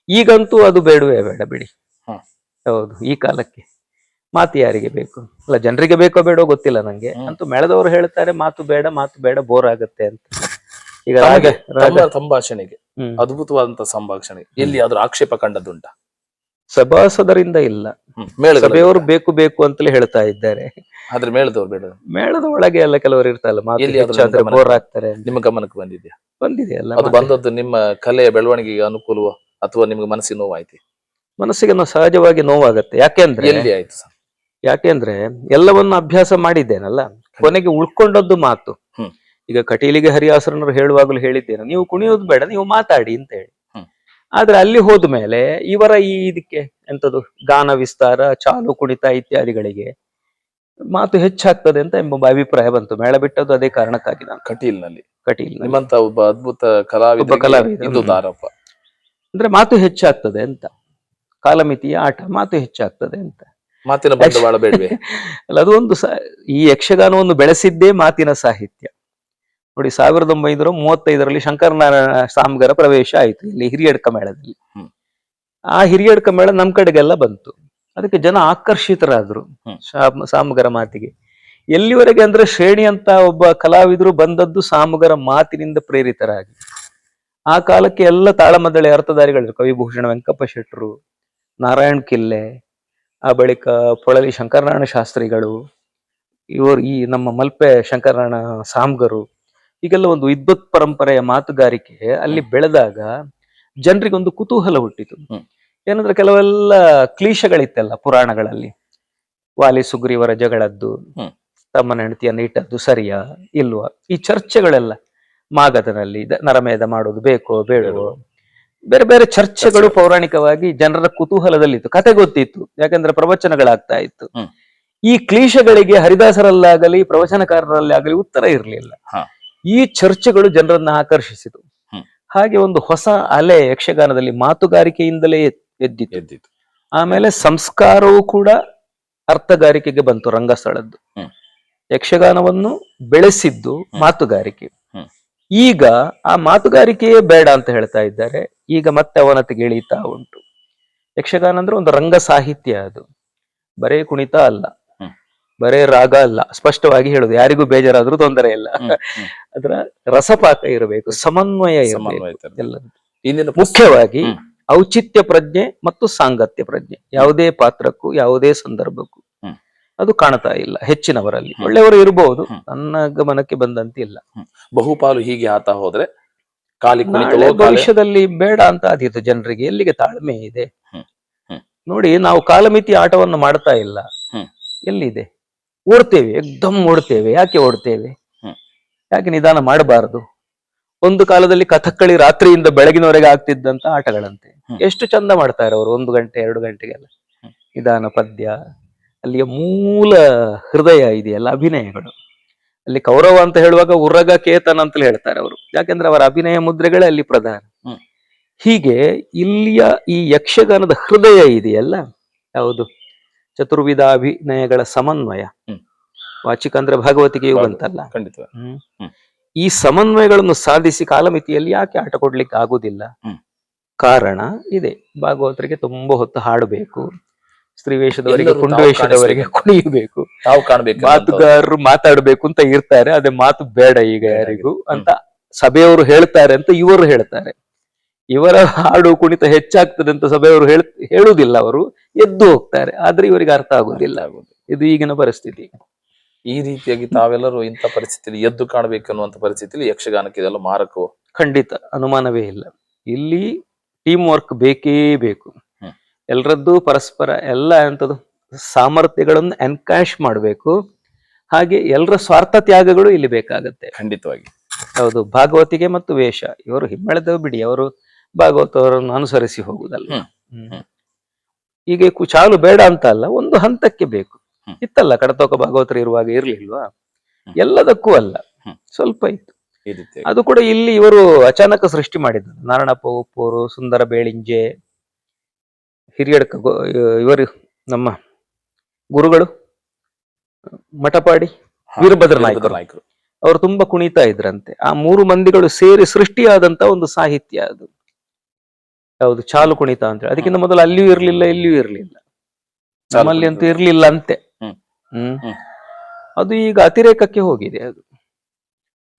ಈಗಂತೂ ಅದು ಬೇಡವೇ ಬೇಡ ಬಿಡಿ. ಹೌದು ಈ ಕಾಲಕ್ಕೆ. ಮಾತು ಯಾರಿಗೆ ಬೇಕು? ಅಲ್ಲ ಜನರಿಗೆ ಬೇಕೋ ಬೇಡೋ ಗೊತ್ತಿಲ್ಲ ನಂಗೆ. ಅಂತೂ ಮೇಳದವರು ಹೇಳ್ತಾರೆ ಮಾತು ಬೇಡ ಮಾತು ಬೇಡ ಬೋರ್ ಆಗುತ್ತೆ ಅಂತ. ಈಗ ಸಂಭಾಷಣೆಗೆ ಹ್ಮ್. ಅದ್ಭುತವಾದಂತ ಸಂಭಾಷಣೆ. ಎಲ್ಲಿ ಆದ್ರೂ ಆಕ್ಷೇಪ ಕಂಡದ್ದುಂಟ? ಸಭಾಸದರಿಂದ ಇಲ್ಲ. ಸಭೆಯವರು ಬೇಕು ಬೇಕು ಅಂತಲೇ ಹೇಳ್ತಾ ಇದ್ದಾರೆ. ಆದ್ರೆ ಮೇಳದವ್ರು ಬೇಡ. ಮೇಳದ ಒಳಗೆ ಎಲ್ಲ ಕೆಲವರು ಇರ್ತಲ್ಲ ಮಾತು ಬೋರ್ ಆಗ್ತಾರೆ ನಿಮ್ಮ ಗಮನಕ್ಕೆ ಬಂದಿದ್ಯಾ? ಬಂದಿದೆಯಲ್ಲ ಅದು ಬಂದದ್ದು ನಿಮ್ಮ ಕಲೆಯ ಬೆಳವಣಿಗೆಗೆ ಅನುಕೂಲವೋ ಅಥವಾ ನಿಮ್ಗೆ ಮನಸ್ಸಿಗೆ ನೋವಾಯ್ತು? ಮನಸ್ಸಿಗೆ ನಾವು ಸಹಜವಾಗಿ ನೋವಾಗತ್ತೆ. ಯಾಕೆಂದ್ರೆ ಎಲ್ಲಿ ಆಯ್ತು ಯಾಕೆಂದ್ರೆ ಎಲ್ಲವನ್ನ ಅಭ್ಯಾಸ ಮಾಡಿದ್ದೇನಲ್ಲ? ಕೊನೆಗೆ ಉಳ್ಕೊಂಡದ್ದು ಮಾತು. ಈಗ ಕಟೀಲಿಗೆ ಹರಿಹಾಸರನರು ಹೇಳುವಾಗಲೂ ಹೇಳಿದ್ದೇನೆ ನೀವು ಕುಣಿಯೋದು ಬೇಡ ನೀವು ಮಾತಾಡಿ ಅಂತ ಹೇಳಿ. ಆದ್ರೆ ಅಲ್ಲಿ ಹೋದ್ಮೇಲೆ ಇವರ ಈ ಇದಕ್ಕೆ ಎಂತದು ಗಾನ ವಿಸ್ತಾರ ಚಾಲು ಕುಣಿತ ಇತ್ಯಾದಿಗಳಿಗೆ ಮಾತು ಹೆಚ್ಚಾಗ್ತದೆ ಅಂತ ಎಂಬ ಅಭಿಪ್ರಾಯ ಬಂತು. ಮೇಳ ಬಿಟ್ಟದ್ದು ಅದೇ ಕಾರಣಕ್ಕಾಗಿ ನಾನು. ಕಟೀಲ್ನಲ್ಲಿ. ಕಟೀಲ್ ನಿಮ್ಮಂತ ಒಬ್ಬ ಅದ್ಭುತ ಕಲಾವಿದ ಕಲಾವಿದ, ಅಂದ್ರೆ ಮಾತು ಹೆಚ್ಚಾಗ್ತದೆ ಅಂತ. ಕಾಲಮಿತಿಯ ಆಟ ಮಾತು ಹೆಚ್ಚಾಗ್ತದೆ ಅಂತ. ಮಾತಿನ ಬಂಡವಾಳ ಬೇಡವೆ? ಅಲ್ಲ ಅದು ಒಂದು ಈ ಯಕ್ಷಗಾನವನ್ನು ಬೆಳೆಸಿದ್ದೇ ಮಾತಿನ ಸಾಹಿತ್ಯ. ನೋಡಿ ಸಾವಿರದ ಒಂಬೈನೂರ ಮೂವತ್ತೈದರಲ್ಲಿ ಶಂಕರನಾರಾಯಣ ಸಾಮ್ಗರ ಪ್ರವೇಶ ಆಯಿತು ಇಲ್ಲಿ ಹಿರಿಯಡ್ಕ ಮೇಳದಲ್ಲಿ. ಆ ಹಿರಿಯಡ್ಕ ಮೇಳ ನಮ್ ಕಡೆಗೆಲ್ಲ ಬಂತು. ಅದಕ್ಕೆ ಜನ ಆಕರ್ಷಿತರಾದ್ರು ಸಾಮುಗರ ಮಾತಿಗೆ. ಎಲ್ಲಿವರೆಗೆ ಅಂದ್ರೆ ಶ್ರೇಣಿ ಅಂತ ಒಬ್ಬ ಕಲಾವಿದರು ಬಂದದ್ದು ಸಾಮುಗರ ಮಾತಿನಿಂದ ಪ್ರೇರಿತರಾಗಿ. ಆ ಕಾಲಕ್ಕೆ ಎಲ್ಲ ತಾಳಮದ್ದಳೆ ಅರ್ಥಧಾರಿಗಳು ಕವಿಭೂಷಣ ವೆಂಕಪ್ಪ ಶೆಟ್ರು ನಾರಾಯಣ್ ಕಿಲ್ಲೆ ಆ ಬಳಿಕ ಪೊಳಲಿ ಶಂಕರನಾರಾಯಣ ಶಾಸ್ತ್ರಿಗಳು ಇವರು ಈ ನಮ್ಮ ಮಲ್ಪೆ ಶಂಕರನಾರಾಯಣ ಸಾಮ್ಗರು ಹೀಗೆಲ್ಲ ಒಂದು ವಿದ್ವತ್ ಪರಂಪರೆಯ ಮಾತುಗಾರಿಕೆ ಅಲ್ಲಿ ಬೆಳೆದಾಗ ಜನರಿಗೊಂದು ಕುತೂಹಲ ಹುಟ್ಟಿತು. ಏನಂದ್ರೆ ಕೆಲವೆಲ್ಲ ಕ್ಲೀಶಗಳಿತ್ತಲ್ಲ ಪುರಾಣಗಳಲ್ಲಿ. ವಾಲಿ ಸುಗ್ರೀವರ ಜಗಳದ್ದು ತಮ್ಮ ತಮ್ಮನ ಹೆಂಡತಿಯನ್ನು ಇಟ್ಟದ್ದು ಸರಿಯಾ ಇಲ್ವಾ? ಈ ಚರ್ಚೆಗಳೆಲ್ಲ ಮಾಗದನಲ್ಲಿ ನರಮೇಧ ಮಾಡೋದು ಬೇಕೋ ಬೇಡೋ ಬೇರೆ ಬೇರೆ ಚರ್ಚೆಗಳು ಪೌರಾಣಿಕವಾಗಿ ಜನರ ಕುತೂಹಲದಲ್ಲಿತ್ತು. ಕತೆ ಗೊತ್ತಿತ್ತು. ಯಾಕಂದ್ರೆ ಪ್ರವಚನಗಳಾಗ್ತಾ ಇತ್ತು. ಈ ಕ್ಲೀಶಗಳಿಗೆ ಹರಿದಾಸರಲ್ಲಾಗಲಿ ಪ್ರವಚನಕಾರರಲ್ಲಿ ಆಗಲಿ ಉತ್ತರ ಇರಲಿಲ್ಲ. ಈ ಚರ್ಚೆಗಳು ಜನರನ್ನ ಆಕರ್ಷಿಸಿತು. ಹಾಗೆ ಒಂದು ಹೊಸ ಅಲೆ ಯಕ್ಷಗಾನದಲ್ಲಿ ಮಾತುಗಾರಿಕೆಯಿಂದಲೇ ಎದ್ದಿತ್ತು ಎದ್ದಿತು. ಎದ್ದಿತ್ತು ಆಮೇಲೆ ಸಂಸ್ಕಾರವೂ ಕೂಡ ಅರ್ಥಗಾರಿಕೆಗೆ ಬಂತು ರಂಗಸ್ಥಳದ್ದು. ಯಕ್ಷಗಾನವನ್ನು ಬೆಳೆಸಿದ್ದು ಮಾತುಗಾರಿಕೆ. ಈಗ ಆ ಮಾತುಗಾರಿಕೆಯೇ ಬೇಡ ಅಂತ ಹೇಳ್ತಾ ಇದ್ದಾರೆ. ಈಗ ಮತ್ತೆ ಅವನತಿಗೆ ಇಳೀತಾ ಉಂಟು. ಯಕ್ಷಗಾನ ಅಂದ್ರೆ ಒಂದು ರಂಗ ಸಾಹಿತ್ಯ ಅದು. ಬರೇ ಕುಣಿತ ಅಲ್ಲ. ಬರೇ ರಾಗ ಅಲ್ಲ ಸ್ಪಷ್ಟವಾಗಿ ಹೇಳುದು. ಯಾರಿಗೂ ಬೇಜಾರಾದ್ರೂ ತೊಂದರೆ ಇಲ್ಲ. ಅದರ ರಸಪಾಕ ಇರಬೇಕು ಸಮನ್ವಯ ಎಲ್ಲ. ಮುಖ್ಯವಾಗಿ ಔಚಿತ್ಯ ಪ್ರಜ್ಞೆ ಮತ್ತು ಸಾಂಗತ್ಯ ಪ್ರಜ್ಞೆ. ಯಾವುದೇ ಪಾತ್ರಕ್ಕೂ ಯಾವುದೇ ಸಂದರ್ಭಕ್ಕೂ ಅದು ಕಾಣ್ತಾ ಇಲ್ಲ ಹೆಚ್ಚಿನವರಲ್ಲಿ. ಒಳ್ಳೆಯವರು ಇರಬಹುದು. ನನ್ನ ಗಮನಕ್ಕೆ ಬಂದಂತೆ ಇಲ್ಲ. ಬಹುಪಾಲು ಹೀಗೆ ಆತ ಹೋದ್ರೆ ಭವಿಷ್ಯದಲ್ಲಿ ಬೇಡ ಅಂತ ಆದೀತು ಜನರಿಗೆ. ಎಲ್ಲಿಗೆ ತಾಳ್ಮೆ ಇದೆ. ನೋಡಿ ನಾವು ಕಾಲಮಿತಿ ಆಟವನ್ನು ಮಾಡ್ತಾ ಇಲ್ಲ. ಎಲ್ಲಿದೆ? ಓಡ್ತೇವೆ ಎಕ್ದಮ್ ಓಡ್ತೇವೆ ಯಾಕೆ ಓಡ್ತೇವೆ? ಯಾಕೆ ನಿಧಾನ ಮಾಡಬಾರದು? ಒಂದು ಕಾಲದಲ್ಲಿ ಕಥಕ್ಕಳಿ ರಾತ್ರಿಯಿಂದ ಬೆಳಗಿನವರೆಗೆ ಆಗ್ತಿದ್ದಂತ ಆಟಗಳಂತೆ. ಎಷ್ಟು ಚಂದ ಮಾಡ್ತಾರೆ ಅವರು ಒಂದು ಗಂಟೆ ಎರಡು ಗಂಟೆಗೆಲ್ಲ. ನಿಧಾನ ಪದ್ಯ ಅಲ್ಲಿಯ ಮೂಲ ಹೃದಯ ಇದೆಯಲ್ಲ ಅಭಿನಯಗಳು. ಅಲ್ಲಿ ಕೌರವ ಅಂತ ಹೇಳುವಾಗ ಉರಗ ಕೇತನ ಅಂತಲೇ ಹೇಳ್ತಾರೆ ಅವರು. ಯಾಕೆಂದ್ರೆ ಅವರ ಅಭಿನಯ ಮುದ್ರೆಗಳೇ ಅಲ್ಲಿ ಪ್ರಧಾನ. ಹೀಗೆ ಇಲ್ಲಿಯ ಈ ಯಕ್ಷಗಾನದ ಹೃದಯ ಇದೆಯಲ್ಲ ಯಾವುದು? ಚತುರ್ವಿಧ ಅಭಿನಯಗಳ ಸಮನ್ವಯ. ವಾಚಿಕ ಅಂದ್ರೆ ಭಾಗವತಿಗೆಯೂ ಭಾಗವತ. ಬಂತಲ್ಲ. ಈ ಸಮನ್ವಯಗಳನ್ನು ಸಾಧಿಸಿ ಕಾಲಮಿತಿಯಲ್ಲಿ ಯಾಕೆ ಆಟ ಕೊಡ್ಲಿಕ್ಕೆ ಆಗುದಿಲ್ಲ? ಕಾರಣ ಇದೆ. ಭಾಗವತರಿಗೆ ತುಂಬಾ ಹೊತ್ತು ಹಾಡಬೇಕು ಸ್ತ್ರೀ ವೇಷದವರಿಗೆ ಎಲ್ಲರೂ ತಾವು ಕುಂಡು ವೇಷದವರಿಗೆ ಕಾಣಿಸ್ಬೇಕು. ಕುಣಿಯಬೇಕು. ಮಾತುಗಾರರು ಮಾತಾಡಬೇಕು ಅಂತ ಇರ್ತಾರೆ. ಅದೇ ಮಾತು ಬೇಡ ಈಗ ಯಾರಿಗೂ ಅಂತ ಸಭೆಯವರು ಹೇಳ್ತಾರೆ ಅಂತ ಇವರು ಹೇಳ್ತಾರೆ. ಇವರ ಹಾಡು ಕುಣಿತ ಹೆಚ್ಚಾಗ್ತದೆ ಅಂತ ಸಭೆಯವರು ಹೇಳ ಹೇಳುವುದಿಲ್ಲ ಅವರು ಎದ್ದು ಹೋಗ್ತಾರೆ. ಆದ್ರೆ ಇವರಿಗೆ ಅರ್ಥ ಆಗುದಿಲ್ಲ ಇದು ಈಗಿನ ಪರಿಸ್ಥಿತಿ. ಈ ರೀತಿಯಾಗಿ ತಾವೆಲ್ಲರೂ ಇಂಥ ಪರಿಸ್ಥಿತಿಯಲ್ಲಿ ಎದ್ದು ಕಾಣಬೇಕು ಅನ್ನುವಂತ ಪರಿಸ್ಥಿತಿಯಲ್ಲಿ ಯಕ್ಷಗಾನಕ್ಕೆ ಇದೆಲ್ಲ ಮಾರಕವು? ಖಂಡಿತ. ಅನುಮಾನವೇ ಇಲ್ಲ. ಇಲ್ಲಿ ಟೀಮ್ ವರ್ಕ್ ಬೇಕೇ ಬೇಕು. ಎಲ್ಲರದ್ದು ಪರಸ್ಪರ ಎಲ್ಲ ಎಂಥದ್ದು ಸಾಮರ್ಥ್ಯಗಳನ್ನು ಎನ್ಕ್ಯಾಶ್ ಮಾಡಬೇಕು. ಹಾಗೆ ಎಲ್ಲರ ಸ್ವಾರ್ಥ ತ್ಯಾಗಗಳು ಇಲ್ಲಿ ಬೇಕಾಗತ್ತೆ. ಖಂಡಿತವಾಗಿ. ಹೌದು. ಭಾಗವತಿಗೆ ಮತ್ತು ವೇಷ. ಇವರು ಹಿಮ್ಮೆಳೆದವು ಬಿಡಿ. ಅವರು ಭಾಗವತವರನ್ನು ಅನುಸರಿಸಿ ಹೋಗುದಲ್ಲ. ಹೀಗೆ ಕು- ಚಾಲು ಬೇಡ ಅಂತ ಅಲ್ಲ ಒಂದು ಹಂತಕ್ಕೆ ಬೇಕು. ಇತ್ತಲ್ಲ ಕಡತೋಕ ಭಾಗವತರು ಇರುವಾಗ ಇರ್ಲಿಲ್ವಾ? ಎಲ್ಲದಕ್ಕೂ ಅಲ್ಲ ಸ್ವಲ್ಪ ಇತ್ತು. ಅದು ಕೂಡ ಇಲ್ಲಿ ಇವರು ಅಚಾನಕ ಸೃಷ್ಟಿ ಮಾಡಿದ್ರು ನಾರಾಯಣಪ್ಪ ಉಪ್ಪೂರು ಸುಂದರ ಬೇಳಿಂಜೆ ಹಿರಿಯಡ್ಕ ಇವರು ನಮ್ಮ ಗುರುಗಳು ಮಠಪಾಡಿ ವೀರಭದ್ರನಾಯ್ಕರು ವೀರಭದ್ರ ವೀರಭದ್ರ ನಾಯ್ಕರು. ನಾಯ್ಕರು. ಅವರು ತುಂಬಾ ಕುಣಿತಾ ಇದ್ರಂತೆ. ಆ ಮೂರು ಮಂದಿಗಳು ಸೇರಿ ಸೃಷ್ಟಿಯಾದಂತ ಒಂದು ಸಾಹಿತ್ಯ ಅದು. ಹೌದು ಚಾಲು ಕುಣಿತ ಅಂತ ಹೇಳಿ. ಅದಕ್ಕಿಂತ ಮೊದಲು ಅಲ್ಲಿಯೂ ಇರ್ಲಿಲ್ಲ ಇಲ್ಲಿಯೂ ಇರ್ಲಿಲ್ಲ. ನಮ್ಮಲ್ಲಿ ಅಂತೂ. ಇರ್ಲಿಲ್ಲ ಅಂತೆ. ಹ್ಮ್. ಅದು ಈಗ ಅತಿರೇಕಕ್ಕೆ ಹೋಗಿದೆ ಅದು.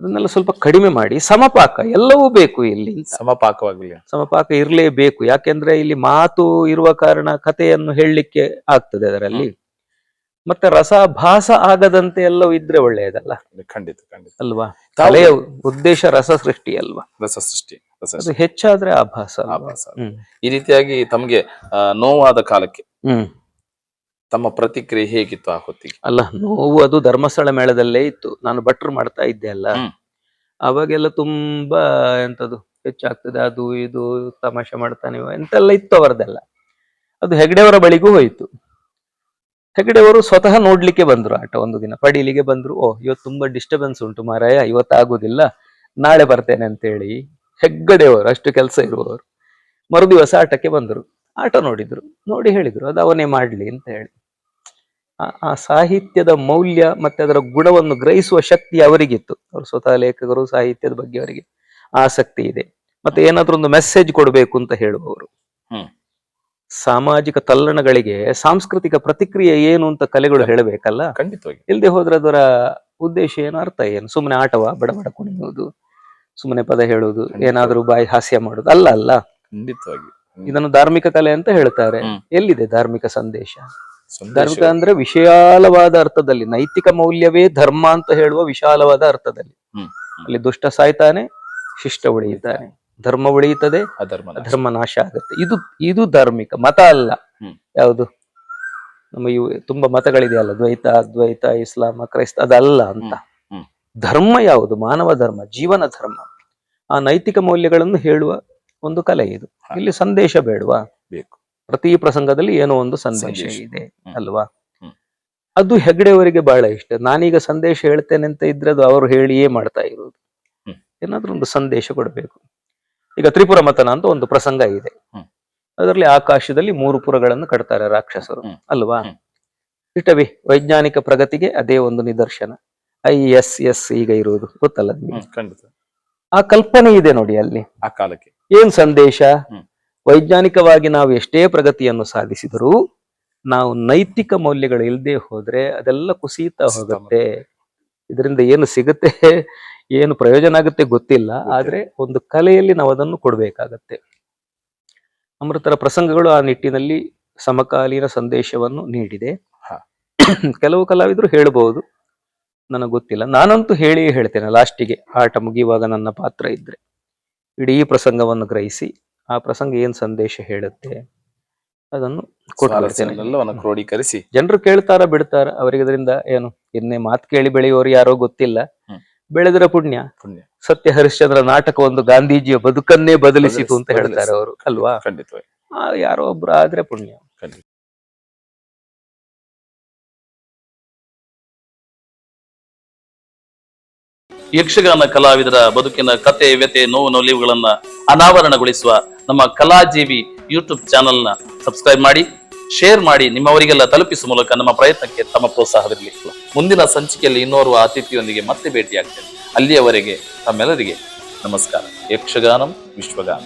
ಅದನ್ನೆಲ್ಲ ಸ್ವಲ್ಪ ಕಡಿಮೆ ಮಾಡಿ ಸಮಪಾಕ ಎಲ್ಲವೂ ಬೇಕು ಇಲ್ಲಿ. ಸಮಪಾಕವಾಗಲಿ ಸಮಪಾಕ ಇರಲೇಬೇಕು. ಯಾಕೆಂದ್ರೆ ಇಲ್ಲಿ ಮಾತು ಇರುವ ಕಾರಣ ಕಥೆಯನ್ನು ಹೇಳಲಿಕ್ಕೆ ಆಗ್ತದೆ ಅದರಲ್ಲಿ. ಮತ್ತೆ ರಸಭಾಸ ಆಗದಂತೆ ಎಲ್ಲವೂ ಇದ್ರೆ ಒಳ್ಳೆಯದಲ್ಲ? ಖಂಡಿತ ಖಂಡಿತ. ಅಲ್ವಾ? ತಲೆಯ ಕಲೆಯ ಉದ್ದೇಶ ರಸ ಸೃಷ್ಟಿ ಅಲ್ವಾ? ರಸ ಸೃಷ್ಟಿ ರಸ ಅದು. ಹೆಚ್ಚಾದ್ರೆ ಆಭಾಸ ಅಲ್ವಾ? ಆಭಾಸ. ಹ್ಮ್. ಈ ರೀತಿಯಾಗಿ ತಮ್ಗೆ ಆ, ನೋವಾದ ಕಾಲಕ್ಕೆ ಹ್ಮ್. ತಮ್ಮ ಪ್ರತಿಕ್ರಿಯೆ ಹೇಗಿತ್ತು ಆ ಹೊತ್ತಿಗೆ? ಅಲ್ಲ ನೋವು ಅದು ಧರ್ಮಸ್ಥಳ ಮೇಳದಲ್ಲೇ ಇತ್ತು. ನಾನು ಭಟ್ರು ಮಾಡ್ತಾ ಇದ್ದೆ ಅಲ್ಲ. ಹ್ಮ್. ಅವಾಗೆಲ್ಲ ತುಂಬಾ ಎಂತದು ಹೆಚ್ಚಾಗ್ತದೆ. ಅದು ಇದು ತಮಾಷೆ ಮಾಡ್ತಾನೆ ಇವ ಎಂತೆಲ್ಲ ಇತ್ತು ಅವರದೆಲ್ಲ. ಅದು ಹೆಗ್ಡೆಯವರ ಬಳಿಗೂ ಹೋಯ್ತು. ಹೆಗಡೆಯವರು ಸ್ವತಃ ನೋಡ್ಲಿಕ್ಕೆ ಬಂದ್ರು ಆಟ ಒಂದು ದಿನ. ಪಡೀಲಿಗೆ ಬಂದ್ರು ಓ ಇವತ್ತು ತುಂಬಾ ಡಿಸ್ಟರ್ಬೆನ್ಸ್ ಉಂಟು ಮಾರಾಯ ಇವತ್ತು ಆಗುದಿಲ್ಲ ನಾಳೆ ಬರ್ತೇನೆ ಅಂತೇಳಿ ಹೆಗ್ಗಡೆಯವರು, ಅಷ್ಟು ಕೆಲಸ ಇರುವವರು ಮರುದಿವಸ ಆಟಕ್ಕೆ ಬಂದರು. ಆಟ ನೋಡಿದ್ರು, ನೋಡಿ ಹೇಳಿದ್ರು, ಅದು ಅವನೇ ಮಾಡ್ಲಿ ಅಂತ ಹೇಳಿ. ಆ- ಸಾಹಿತ್ಯದ ಮೌಲ್ಯ ಮತ್ತೆ ಅದರ ಗುಣವನ್ನು ಗ್ರಹಿಸುವ ಶಕ್ತಿ ಅವರಿಗಿತ್ತು. ಅವರು ಸ್ವತಃ ಲೇಖಕರು, ಸಾಹಿತ್ಯದ ಬಗ್ಗೆ ಅವರಿಗೆ ಆಸಕ್ತಿ ಇದೆ. ಮತ್ತೆ ಏನಾದ್ರೂ ಒಂದು ಮೆಸೇಜ್ ಕೊಡಬೇಕು ಅಂತ ಹೇಳುವವರು. ಹ್ಮ್. ಸಾಮಾಜಿಕ ತಲ್ಲಣಗಳಿಗೆ ಸಾಂಸ್ಕೃತಿಕ ಪ್ರತಿಕ್ರಿಯೆ ಏನು ಅಂತ ಕಲೆಗಳು ಹೇಳಬೇಕಲ್ಲ? ಖಂಡಿತವಾಗಿ. ಇಲ್ಲದೆ ಹೋದ್ರೆ ಅದರ ಉದ್ದೇಶ ಏನು? ಅರ್ಥ ಏನು? ಸುಮ್ಮನೆ ಆಟವ ಬಡ ಬಡ ಕುಣಿಯುವುದು ಸುಮ್ಮನೆ ಪದ ಹೇಳುವುದು ಏನಾದರೂ ಬಾಯಿ ಹಾಸ್ಯ ಮಾಡುದು ಅಲ್ಲ ಅಲ್ಲ. ಖಂಡಿತವಾಗಿ. ಇದನ್ನು ಧಾರ್ಮಿಕ ಕಲೆ ಅಂತ ಹೇಳ್ತಾರೆ. ಎಲ್ಲಿದೆ ಧಾರ್ಮಿಕ ಸಂದೇಶ? ಸಂದೇಶ ಧಾರ್ಮಿಕ ಅಂದ್ರೆ ವಿಶಾಲವಾದ ಅರ್ಥದಲ್ಲಿ ನೈತಿಕ ಮೌಲ್ಯವೇ ಧರ್ಮ ಅಂತ ಹೇಳುವ ವಿಶಾಲವಾದ ಅರ್ಥದಲ್ಲಿ. ಅಲ್ಲಿ ದುಷ್ಟ ಸಾಯ್ತಾನೆ ಶಿಷ್ಟ ಉಳಿಯುತ್ತಾನೆ ಧರ್ಮ ಉಳಿಯುತ್ತದೆ ಅಧರ್ಮ. ಧರ್ಮ ನಾಶ ಆಗುತ್ತೆ. ಇದು ಇದು ಧಾರ್ಮಿಕ ಮತ ಅಲ್ಲ. ಯಾವುದು? ನಮ್ಮ ಇವು ತುಂಬಾ ಮತಗಳಿದೆಯಲ್ಲ ದ್ವೈತ ಅದ್ವೈತ ಇಸ್ಲಾಮ ಕ್ರೈಸ್ತ ಅದಲ್ಲ ಅಂತ. ಧರ್ಮ ಯಾವುದು? ಮಾನವ ಧರ್ಮ ಜೀವನ ಧರ್ಮ. ಆ ನೈತಿಕ ಮೌಲ್ಯಗಳನ್ನು ಹೇಳುವ ಒಂದು ಕಲೆ ಇದು. ಇಲ್ಲಿ ಸಂದೇಶ ಬೇಡವಾ ಬೇಕು. ಪ್ರತಿ ಪ್ರಸಂಗದಲ್ಲಿ ಏನೋ ಒಂದು ಸಂದೇಶ. ಇದೆ ಅಲ್ವಾ? ಅದು ಹೆಗ್ಡೆಯವರಿಗೆ ಬಹಳ ಇಷ್ಟ. ನಾನೀಗ ಸಂದೇಶ ಹೇಳ್ತೇನೆ ಅಂತ ಇದ್ರೆ ಅದು ಅವರು ಹೇಳಿಯೇ ಮಾಡ್ತಾ ಇರೋದು. ಏನಾದ್ರೂ ಒಂದು ಸಂದೇಶ ಕೊಡಬೇಕು. ಈಗ ತ್ರಿಪುರ ಮತನ ಅಂತ ಒಂದು ಪ್ರಸಂಗ ಇದೆ. ಅದರಲ್ಲಿ ಆಕಾಶದಲ್ಲಿ ಮೂರು ಪುರಗಳನ್ನು ಕಟ್ತಾರೆ ರಾಕ್ಷಸರು ಅಲ್ವಾ? ಇಷ್ಟವಿ ವೈಜ್ಞಾನಿಕ ಪ್ರಗತಿಗೆ ಅದೇ ಒಂದು ನಿದರ್ಶನ. ಐ ಎಸ್ ಎಸ್ ಈಗ ಇರುವುದು ಗೊತ್ತಲ್ಲ ಖಂಡಿತ. ಆ ಕಲ್ಪನೆ ಇದೆ ನೋಡಿ ಅಲ್ಲಿ. ಆ ಕಾಲಕ್ಕೆ. ಏನ್ ಸಂದೇಶ? ವೈಜ್ಞಾನಿಕವಾಗಿ ನಾವು ಎಷ್ಟೇ ಪ್ರಗತಿಯನ್ನು ಸಾಧಿಸಿದರೂ ನಾವು ನೈತಿಕ ಮೌಲ್ಯಗಳು ಇಲ್ಲದೆ ಹೋದ್ರೆ ಅದೆಲ್ಲ ಕುಸಿತಾ ಹೋಗುತ್ತೆ. ಇದರಿಂದ ಏನು ಸಿಗುತ್ತೆ? ಏನು ಪ್ರಯೋಜನ ಆಗುತ್ತೆ ಗೊತ್ತಿಲ್ಲ ಆದ್ರೆ ಒಂದು ಕಲೆಯಲ್ಲಿ ನಾವು ಅದನ್ನು ಕೊಡಬೇಕಾಗತ್ತೆ. ಅಮೃತರ ಪ್ರಸಂಗಗಳು ಆ ನಿಟ್ಟಿನಲ್ಲಿ ಸಮಕಾಲೀನ ಸಂದೇಶವನ್ನು ನೀಡಿದೆ. ಹಾ. ಕೆಲವು ಕಲಾವಿದರು ಹೇಳಬಹುದು ನನಗೆ ಗೊತ್ತಿಲ್ಲ. ನಾನಂತೂ ಹೇಳಿ ಹೇಳ್ತೇನೆ ಲಾಸ್ಟಿಗೆ ಆಟ ಮುಗಿಯುವಾಗ ನನ್ನ ಪಾತ್ರ ಇದ್ರೆ. ಇಡೀ ಪ್ರಸಂಗವನ್ನು ಗ್ರಹಿಸಿ ಆ ಪ್ರಸಂಗ ಏನ್ ಸಂದೇಶ ಹೇಳುತ್ತೆ ಅದನ್ನು ಕ್ರೋಢೀಕರಿಸಿ ಜನರು ಕೇಳ್ತಾರ ಬಿಡ್ತಾರ? ಅವರಿಗೆ ಅದರಿಂದ ಏನು ಇನ್ನೇ ಮಾತು ಕೇಳಿ ಬೆಳೆಯೋರು ಯಾರೋ ಗೊತ್ತಿಲ್ಲ. ಬೆಳೆದ್ರೆ ಪುಣ್ಯ. ಪುಣ್ಯ. ಸತ್ಯ ಹರಿಶ್ಚಂದ್ರ ನಾಟಕ ಒಂದು ಗಾಂಧೀಜಿಯ ಬದುಕನ್ನೇ ಬದಲಿಸಿತು ಅಂತ ಹೇಳ್ತಾರೆ ಅವರು ಅಲ್ವಾ? ಖಂಡಿತವಾಗಿ. ಆ, ಯಾರೋ ಒಬ್ರು ಆದ್ರೆ ಪುಣ್ಯ. ಖಂಡಿತ. ಯಕ್ಷಗಾನ ಕಲಾವಿದರ ಬದುಕಿನ ಕತೆ ವ್ಯತೆ ನೋವು ನೊಲಿವುಗಳನ್ನ ಅನಾವರಣಗೊಳಿಸುವ ನಮ್ಮ ಕಲಾಜೀವಿ ಯೂಟ್ಯೂಬ್ ಚಾನೆಲ್ನ ಸಬ್ಸ್ಕ್ರೈಬ್ ಮಾಡಿ. ಶೇರ್ ಮಾಡಿ ನಿಮ್ಮವರಿಗೆಲ್ಲ ತಲುಪಿಸುವ ಮೂಲಕ ನಮ್ಮ ಪ್ರಯತ್ನಕ್ಕೆ ತಮ್ಮ ಪ್ರೋತ್ಸಾಹವಿರಲಿ. ಮುಂದಿನ ಸಂಚಿಕೆಯಲ್ಲಿ ಇನ್ನೋರ್ವ ಅತಿಥಿಯೊಂದಿಗೆ ಮತ್ತೆ ಭೇಟಿಯಾಗ್ತೇನೆ. ಅಲ್ಲಿಯವರೆಗೆ ತಮ್ಮೆಲ್ಲರಿಗೆ ನಮಸ್ಕಾರ. ಯಕ್ಷಗಾನಂ ವಿಶ್ವಗಾನ.